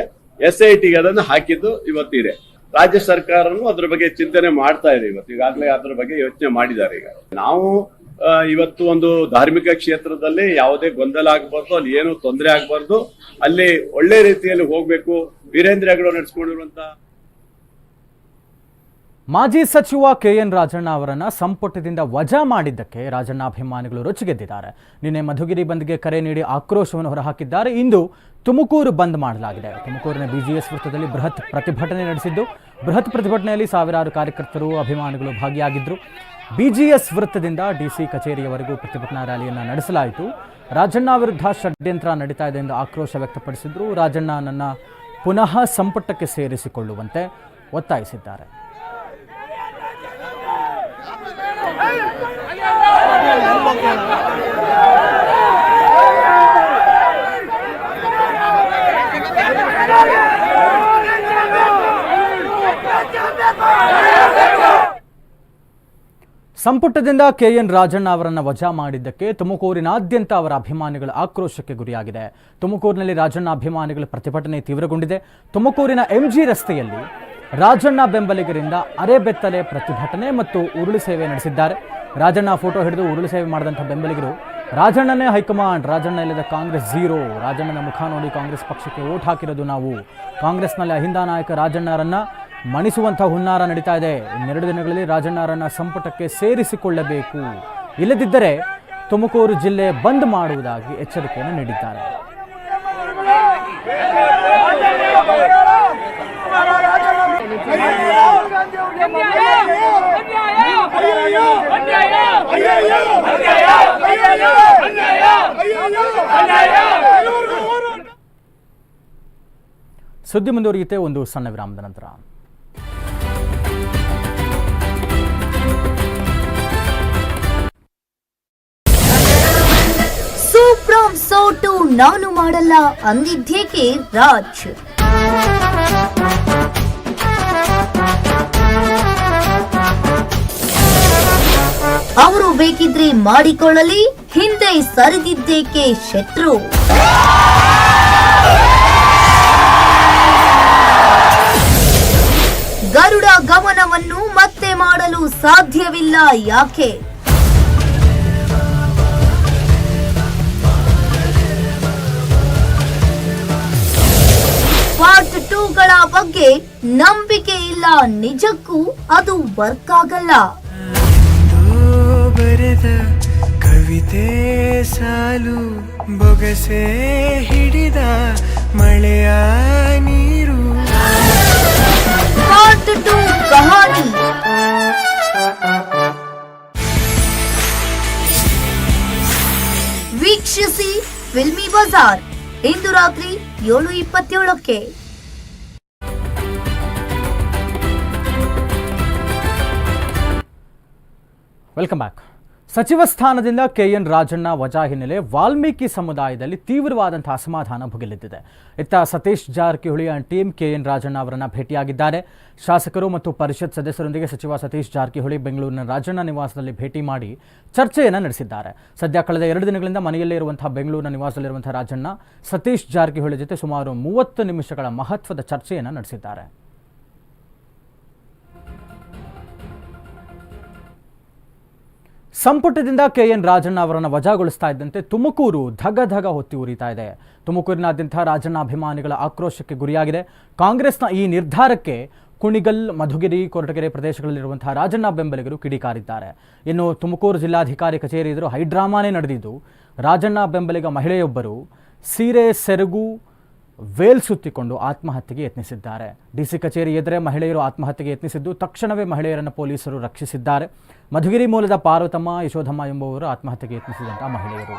ಎಸ್ ಐ ಟಿಗೆ ಅದನ್ನು ಹಾಕಿದ್ದು ಇವತ್ತಿದೆ. ರಾಜ್ಯ ಸರ್ಕಾರನು ಅದ್ರ ಬಗ್ಗೆ ಚಿಂತನೆ ಮಾಡ್ತಾ ಇದೆ ಇವತ್ತು. ಈಗಾಗಲೇ ಅದ್ರ ಬಗ್ಗೆ ಯೋಚನೆ ಮಾಡಿದ್ದಾರೆ ಈಗ. ನಾವು ಇವತ್ತು ಒಂದು ಧಾರ್ಮಿಕ ಕ್ಷೇತ್ರದಲ್ಲಿ ಯಾವುದೇ ಗೊಂದಲ ಆಗಬಾರ್ದು, ಅಲ್ಲಿ ಏನು ತೊಂದರೆ ಆಗಬಾರ್ದು. ಅಲ್ಲಿ ಒಳ್ಳೆ ರೀತಿಯಲ್ಲಿ ಹೋಗ್ಬೇಕು. ವೀರೇಂದ್ರ ಹೆಗಡೆ ನಡೆಸ್ಕೊಂಡಿರುವಂತ ಮಾಜಿ ಸಚಿವ ಕೆ ಎನ್ ರಾಜಣ್ಣ ಅವರನ್ನು ಸಂಪುಟದಿಂದ ವಜಾ ಮಾಡಿದ್ದಕ್ಕೆ ರಾಜಣ್ಣ ಅಭಿಮಾನಿಗಳು ರೊಚ್ಚಿಗೆದ್ದಿದ್ದಾರೆ. ನಿನ್ನೆ ಮಧುಗಿರಿ ಬಂದ್ಗೆ ಕರೆ ನೀಡಿ ಆಕ್ರೋಶವನ್ನು ಹೊರಹಾಕಿದ್ದಾರೆ. ಇಂದು ತುಮಕೂರು ಬಂದ್ ಮಾಡಲಾಗಿದೆ. ತುಮಕೂರಿನ ಬಿಜಿಎಸ್ ವೃತ್ತದಲ್ಲಿ ಬೃಹತ್ ಪ್ರತಿಭಟನೆ ನಡೆಸಿದ್ದು, ಬೃಹತ್ ಪ್ರತಿಭಟನೆಯಲ್ಲಿ ಸಾವಿರಾರು ಕಾರ್ಯಕರ್ತರು, ಅಭಿಮಾನಿಗಳು ಭಾಗಿಯಾಗಿದ್ದರು ಬಿಜಿಎಸ್ ವೃತ್ತದಿಂದ ಡಿಸಿ ಕಚೇರಿಯವರೆಗೂ ಪ್ರತಿಭಟನಾ ರ್ಯಾಲಿಯನ್ನು ನಡೆಸಲಾಯಿತು. ರಾಜಣ್ಣ ವಿರುದ್ಧ ಷಡ್ಯಂತ್ರ ನಡೀತಾ ಇದೆ ಎಂದು ಆಕ್ರೋಶ ವ್ಯಕ್ತಪಡಿಸಿದ್ರು. ರಾಜಣ್ಣ ನನ್ನ ಪುನಃ ಸಂಪುಟಕ್ಕೆ ಸೇರಿಸಿಕೊಳ್ಳುವಂತೆ ಒತ್ತಾಯಿಸಿದ್ದಾರೆ. ಸಂಪುಟದಿಂದ ಕೆಎನ್ ರಾಜಣ್ಣ ಅವರನ್ನು ವಜಾ ಮಾಡಿದ್ದಕ್ಕೆ ತುಮಕೂರಿನಾದ್ಯಂತ ಅವರ ಅಭಿಮಾನಿಗಳ ಆಕ್ರೋಶಕ್ಕೆ ಗುರಿಯಾಗಿದೆ. ತುಮಕೂರಿನಲ್ಲಿ ರಾಜಣ್ಣ ಅಭಿಮಾನಿಗಳ ಪ್ರತಿಭಟನೆ ತೀವ್ರಗೊಂಡಿದೆ. ತುಮಕೂರಿನ ಎಂಜಿ ರಸ್ತೆಯಲ್ಲಿ ರಾಜಣ್ಣ ಬೆಂಬಲಿಗರಿಂದ ಅರೆಬೆತ್ತಲೆ ಪ್ರತಿಭಟನೆ ಮತ್ತು ಉರುಳು ಸೇವೆ ನಡೆಸಿದ್ದಾರೆ. ರಾಜಣ್ಣ ಫೋಟೋ ಹಿಡಿದು ಉರುಳು ಸೇವೆ ಮಾಡಿದಂಥ ಬೆಂಬಲಿಗರು ರಾಜಣ್ಣನೇ ಹೈಕಮಾಂಡ್, ರಾಜಣ್ಣ ಇಲ್ಲದ ಕಾಂಗ್ರೆಸ್ ಝೀರೋ, ರಾಜಣ್ಣನ ಮುಖ ನೋಡಿ ಕಾಂಗ್ರೆಸ್ ಪಕ್ಷಕ್ಕೆ ಓಟ್ ಹಾಕಿರೋದು ನಾವು. ಕಾಂಗ್ರೆಸ್ನಲ್ಲಿ ಅಹಿಂದ ನಾಯಕ ರಾಜಣ್ಣರನ್ನ ಮಣಿಸುವಂಥ ಹುನ್ನಾರ ನಡೀತಾ ಇದೆ. ಇನ್ನೆರಡು ದಿನಗಳಲ್ಲಿ ರಾಜಣ್ಣರನ್ನ ಸಂಪುಟಕ್ಕೆ ಸೇರಿಸಿಕೊಳ್ಳಬೇಕು. ಇಲ್ಲದಿದ್ದರೆ ತುಮಕೂರು ಜಿಲ್ಲೆ ಬಂದ್ ಮಾಡುವುದಾಗಿ ಎಚ್ಚರಿಕೆಯನ್ನು ನೀಡಿದ್ದಾರೆ. ಸುದ್ದಿ ಮುಂದುವರಿಯುತ್ತೆ ಒಂದು ಸಣ್ಣ ವಿರಾಮದ ನಂತರ. ಸೂಪ್ರಾಮ್ ಸೋಟು ನಾನು ಮಾಡಲ್ಲ ಅಂದಿದ್ದೇಕೆ ರಾಜ್? ಅವರು ಬೇಕಿದ್ರೆ ಮಾಡಿಕೊಳ್ಳಲಿ, ಹಿಂದೆ ಸರಿದಿದ್ದೇಕೆ ಶತ್ರು? ಗರುಡ ಗಮನವನ್ನು ಮತ್ತೆ ಮಾಡಲು ಸಾಧ್ಯವಿಲ್ಲ ಯಾಕೆ? ಪಾರ್ಟ್ ಟೂಗಳ ಬಗ್ಗೆ ನಂಬಿಕೆ ಇಲ್ಲ, ನಿಜಕ್ಕೂ ಅದು ವರ್ಕ್ ಆಗಲ್ಲ. ಬರೆದ ಕವಿತೆ ಸಾಲು ಬೊಗಸೆ ಹಿಡಿದ ಮಳೆಯ ನೀರು. ವೀಕ್ಷಿಸಿ ಫಿಲ್ಮಿ ಬಜಾರ್ ಇಂದು ರಾತ್ರಿ ಏಳು ಇಪ್ಪತ್ತೇಳಕ್ಕೆ. ವೆಲ್ಕಮ್ ಬ್ಯಾಕ್ ಸಚಿವ ಸ್ಥಾನದಿಂದ ಕೆಎನ್ ರಾಜಣ್ಣ ವಜಾ ಹಿನ್ನೆಲೆ ವಾಲ್ಮೀಕಿ ಸಮುದಾಯದಲ್ಲಿ ತೀವ್ರವಾದಂತಹ ಅಸಮಾಧಾನ ಭುಗಿಲೆದ್ದಿದೆ. ಇತ್ತ Satish Jarkiholi and team K N Rajanna ಅವರನ್ನು ಭೇಟಿಯಾಗಿದ್ದಾರೆ. ಶಾಸಕರು ಮತ್ತು ಪರಿಷತ್ ಸದಸ್ಯರೊಂದಿಗೆ ಸಚಿವ ಸತೀಶ್ ಜಾರಕಿಹೊಳಿ ಬೆಂಗಳೂರಿನ ರಾಜಣ್ಣ ನಿವಾಸದಲ್ಲಿ ಭೇಟಿ ಮಾಡಿ ಚರ್ಚೆಯನ್ನು ನಡೆಸಿದ್ದಾರೆ. ಸದ್ಯ ಕಳೆದ ಎರಡು ದಿನಗಳಿಂದ ಮನೆಯಲ್ಲೇ ಇರುವಂತಹ ಬೆಂಗಳೂರಿನ ನಿವಾಸದಲ್ಲಿರುವಂತಹ ರಾಜಣ್ಣ ಸತೀಶ್ ಜಾರಕಿಹೊಳಿ ಜೊತೆ ಸುಮಾರು ಮೂವತ್ತು ನಿಮಿಷಗಳ ಮಹತ್ವದ ಚರ್ಚೆಯನ್ನು ನಡೆಸಿದ್ದಾರೆ. ಸಂಪುಟದಿಂದ ಕೆಎನ್ ರಾಜಣ್ಣ ಅವರನ್ನು ವಜಾಗೊಳಿಸ್ತಾ ಇದ್ದಂತೆ ತುಮಕೂರು ಧಗ ಧಗ ಹೊತ್ತಿ ಉರಿತಾ ಇದೆ. ತುಮಕೂರಿನಾದ್ಯಂತ ರಾಜಣ್ಣ ಅಭಿಮಾನಿಗಳ ಆಕ್ರೋಶಕ್ಕೆ ಗುರಿಯಾಗಿದೆ. ಕಾಂಗ್ರೆಸ್ನ ಈ ನಿರ್ಧಾರಕ್ಕೆ ಕುಣಿಗಲ್, ಮಧುಗಿರಿ, ಕೊರಟಗೆರೆ ಪ್ರದೇಶಗಳಲ್ಲಿರುವಂತಹ ರಾಜಣ್ಣ ಬೆಂಬಲಿಗರು ಕಿಡಿಕಾರಿದ್ದಾರೆ. ಇನ್ನು ತುಮಕೂರು ಜಿಲ್ಲಾಧಿಕಾರಿ ಕಚೇರಿ ಎದುರು ಹೈಡ್ರಾಮಾನೇ ನಡೆದಿದ್ದು, ರಾಜಣ್ಣ ಬೆಂಬಲಿಗ ಮಹಿಳೆಯೊಬ್ಬರು ಸೀರೆ, ಸೆರಗು ವೇಲ್ ಸುತ್ತಿಕೊಂಡು ಆತ್ಮಹತ್ಯೆಗೆ ಯತ್ನಿಸಿದ್ದಾರೆ. ಡಿಸಿ ಕಚೇರಿ ಎದುರೇ ಮಹಿಳೆಯರು ಆತ್ಮಹತ್ಯೆಗೆ ಯತ್ನಿಸಿದ್ದು, ತಕ್ಷಣವೇ ಮಹಿಳೆಯರನ್ನು ಪೊಲೀಸರು ರಕ್ಷಿಸಿದ್ದಾರೆ. ಮಧುಗಿರಿ ಮೂಲದ ಪಾರ್ವತಮ್ಮ, ಯಶೋಧಮ್ಮ ಎಂಬುವರು ಆತ್ಮಹತ್ಯೆಗೆ ಯತ್ನಿಸಿದಂತಹ ಮಹಿಳೆಯರು.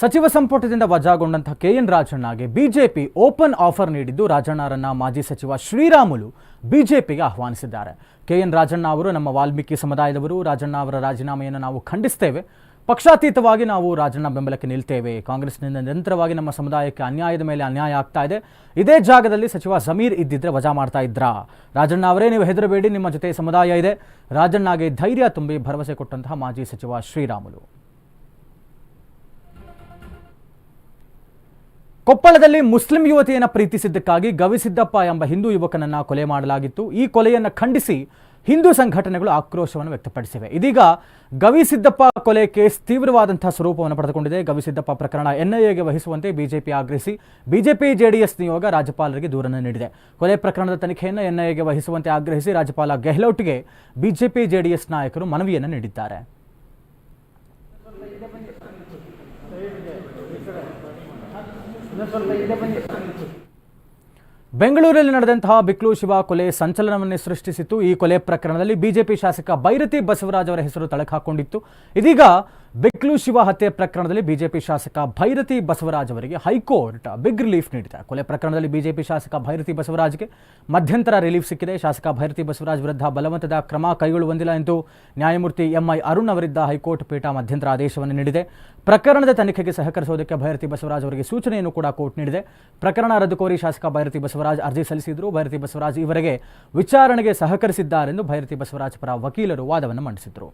ಸಚಿವ ಸಂಪುಟದಿಂದ ವಜಾಗೊಂಡಂತಹ ಕೆಎನ್ ರಾಜಣ್ಣಗೆ ಬಿಜೆಪಿ ಓಪನ್ ಆಫರ್ ನೀಡಿದ್ದು ರಾಜಣ್ಣರನ್ನ ಮಾಜಿ ಸಚಿವ ಶ್ರೀರಾಮುಲು ಬಿಜೆಪಿಗೆ ಆಹ್ವಾನಿಸಿದ್ದಾರೆ. ಕೆಎನ್ ರಾಜಣ್ಣ ಅವರು ನಮ್ಮ ವಾಲ್ಮೀಕಿ ಸಮುದಾಯದವರು, ರಾಜಣ್ಣ ಅವರ ರಾಜೀನಾಮೆಯನ್ನು ನಾವು ಖಂಡಿಸ್ತೇವೆ. ಪಕ್ಷಾತೀತವಾಗಿ ನಾವು ರಾಜಣ್ಣ ಬೆಂಬಲಕ್ಕೆ ನಿಲ್ತೇವೆ. ಕಾಂಗ್ರೆಸ್ನಿಂದ ನಿರಂತರವಾಗಿ ನಮ್ಮ ಸಮುದಾಯಕ್ಕೆ ಅನ್ಯಾಯದ ಮೇಲೆ ಅನ್ಯಾಯ ಆಗ್ತಾ ಇದೆ. ಇದೇ ಜಾಗದಲ್ಲಿ ಸಚಿವ ಸಮೀರ್ ಇದ್ದಿದ್ರೆ ವಜಾ ಮಾಡ್ತಾ ಇದ್ರಾ? ರಾಜಣ್ಣ ಅವರೇ, ನೀವು ಹೆದರಬೇಡಿ, ನಿಮ್ಮ ಜೊತೆ ಸಮುದಾಯ ಇದೆ. ರಾಜಣ್ಣಗೆ ಧೈರ್ಯ ತುಂಬಿ ಭರವಸೆ ಕೊಟ್ಟಂತಹ ಮಾಜಿ ಸಚಿವ ಶ್ರೀರಾಮುಲು. ಕೊಪ್ಪಳದಲ್ಲಿ ಮುಸ್ಲಿಂ ಯುವತಿಯನ್ನು ಪ್ರೀತಿಸಿದ್ದಕ್ಕಾಗಿ ಗವಿಸಿದ್ದಪ್ಪ ಎಂಬ ಹಿಂದೂ ಯುವಕನನ್ನ ಕೊಲೆ ಮಾಡಲಾಗಿತ್ತು. ಈ ಕೊಲೆಯನ್ನು ಖಂಡಿಸಿ ಹಿಂದೂ ಸಂಘಟನೆಗಳು ಆಕ್ರೋಶವನ್ನು ವ್ಯಕ್ತಪಡಿಸಿವೆ. ಇದೀಗ ಗವಿಸಿದ್ದಪ್ಪ ಕೊಲೆ ಕೇಸ್ ತೀವ್ರವಾದಂತಹ ಸ್ವರೂಪವನ್ನು ಪಡೆದುಕೊಂಡಿದೆ. ಗವಿಸಿದ್ದಪ್ಪ ಪ್ರಕರಣ ಎನ್ಐಎಗೆ ವಹಿಸುವಂತೆ ಬಿಜೆಪಿ ಆಗ್ರಹಿಸಿ ಬಿಜೆಪಿ ಜೆಡಿಎಸ್ ನಿಯೋಗ ರಾಜ್ಯಪಾಲರಿಗೆ ದೂರನ್ನು ನೀಡಿದೆ. ಕೊಲೆ ಪ್ರಕರಣದ ತನಿಖೆಯನ್ನು ಎನ್ಐಎಗೆ ವಹಿಸುವಂತೆ ಆಗ್ರಹಿಸಿ ರಾಜ್ಯಪಾಲ ಗೆಹ್ಲೋಟ್ಗೆ ಬಿಜೆಪಿ ಜೆಡಿಎಸ್ ನಾಯಕರು ಮನವಿಯನ್ನು ನೀಡಿದ್ದಾರೆ. ಬೆಂಗಳೂರಲ್ಲಿ ನಡೆದಂತಹ ಬಿಕ್ಲು ಶಿವ ಕೊಲೆ ಸಂಚಲನವನ್ನೇ ಸೃಷ್ಟಿಸಿತ್ತು. ಈ ಕೊಲೆ ಪ್ರಕರಣದಲ್ಲಿ ಬಿಜೆಪಿ ಶಾಸಕ ಬೈರತಿ ಬಸವರಾಜ್ ಅವರ ಹೆಸರು ತಳಕಾಕೊಂಡಿತ್ತು ಇದೀಗ ಬಿಕ್ಲು ಶಿವ ಹತ್ಯೆ ಪ್ರಕರಣದಲ್ಲಿ ಬಿಜೆಪಿ ಶಾಸಕ ಭೈರತಿ ಬಸವರಾಜ್ ಅವರಿಗೆ ಹೈಕೋರ್ಟ್ ಬಿಗ್ ರಿಲೀಫ್ ನೀಡಿದೆ. ಕೊಲೆ ಪ್ರಕರಣದಲ್ಲಿ ಬಿಜೆಪಿ ಶಾಸಕ ಭೈರತಿ ಬಸವರಾಜ್ಗೆ ಮಧ್ಯಂತರ ರಿಲೀಫ್ ಸಿಕ್ಕಿದೆ. ಶಾಸಕ ಭೈರತಿ ಬಸವರಾಜ್ ವಿರುದ್ಧ ಬಲವಂತದ ಕ್ರಮ ಕೈಗೊಳ್ಳುವಂತಿಲ್ಲ ಎಂದು ನ್ಯಾಯಮೂರ್ತಿ ಎಂಐ ಅರುಣ್ ಅವರಿದ್ದ ಹೈಕೋರ್ಟ್ ಪೀಠ ಮಧ್ಯಂತರ ಆದೇಶವನ್ನು ನೀಡಿದೆ. ಪ್ರಕರಣದ ತನಿಖೆಗೆ ಸಹಕರಿಸುವುದಕ್ಕೆ ಭೈರತಿ ಬಸವರಾಜ್ ಅವರಿಗೆ ಸೂಚನೆಯನ್ನು ಕೂಡ ಕೋರ್ಟ್ ನೀಡಿದೆ. ಪ್ರಕರಣ ರದ್ದು ಕೋರಿ ಶಾಸಕ ಭೈರತಿ ಬಸವರಾಜ್ ಅರ್ಜಿ ಸಲ್ಲಿಸಿದ್ರು. ಭೈರತಿ ಬಸವರಾಜ್ ಇವರಿಗೆ ವಿಚಾರಣೆಗೆ ಸಹಕರಿಸಿದ್ದಾರೆಂದು ಭೈರತಿ ಬಸವರಾಜ್ ಪರ ವಕೀಲರು ವಾದವನ್ನು ಮಂಡಿಸಿದರು.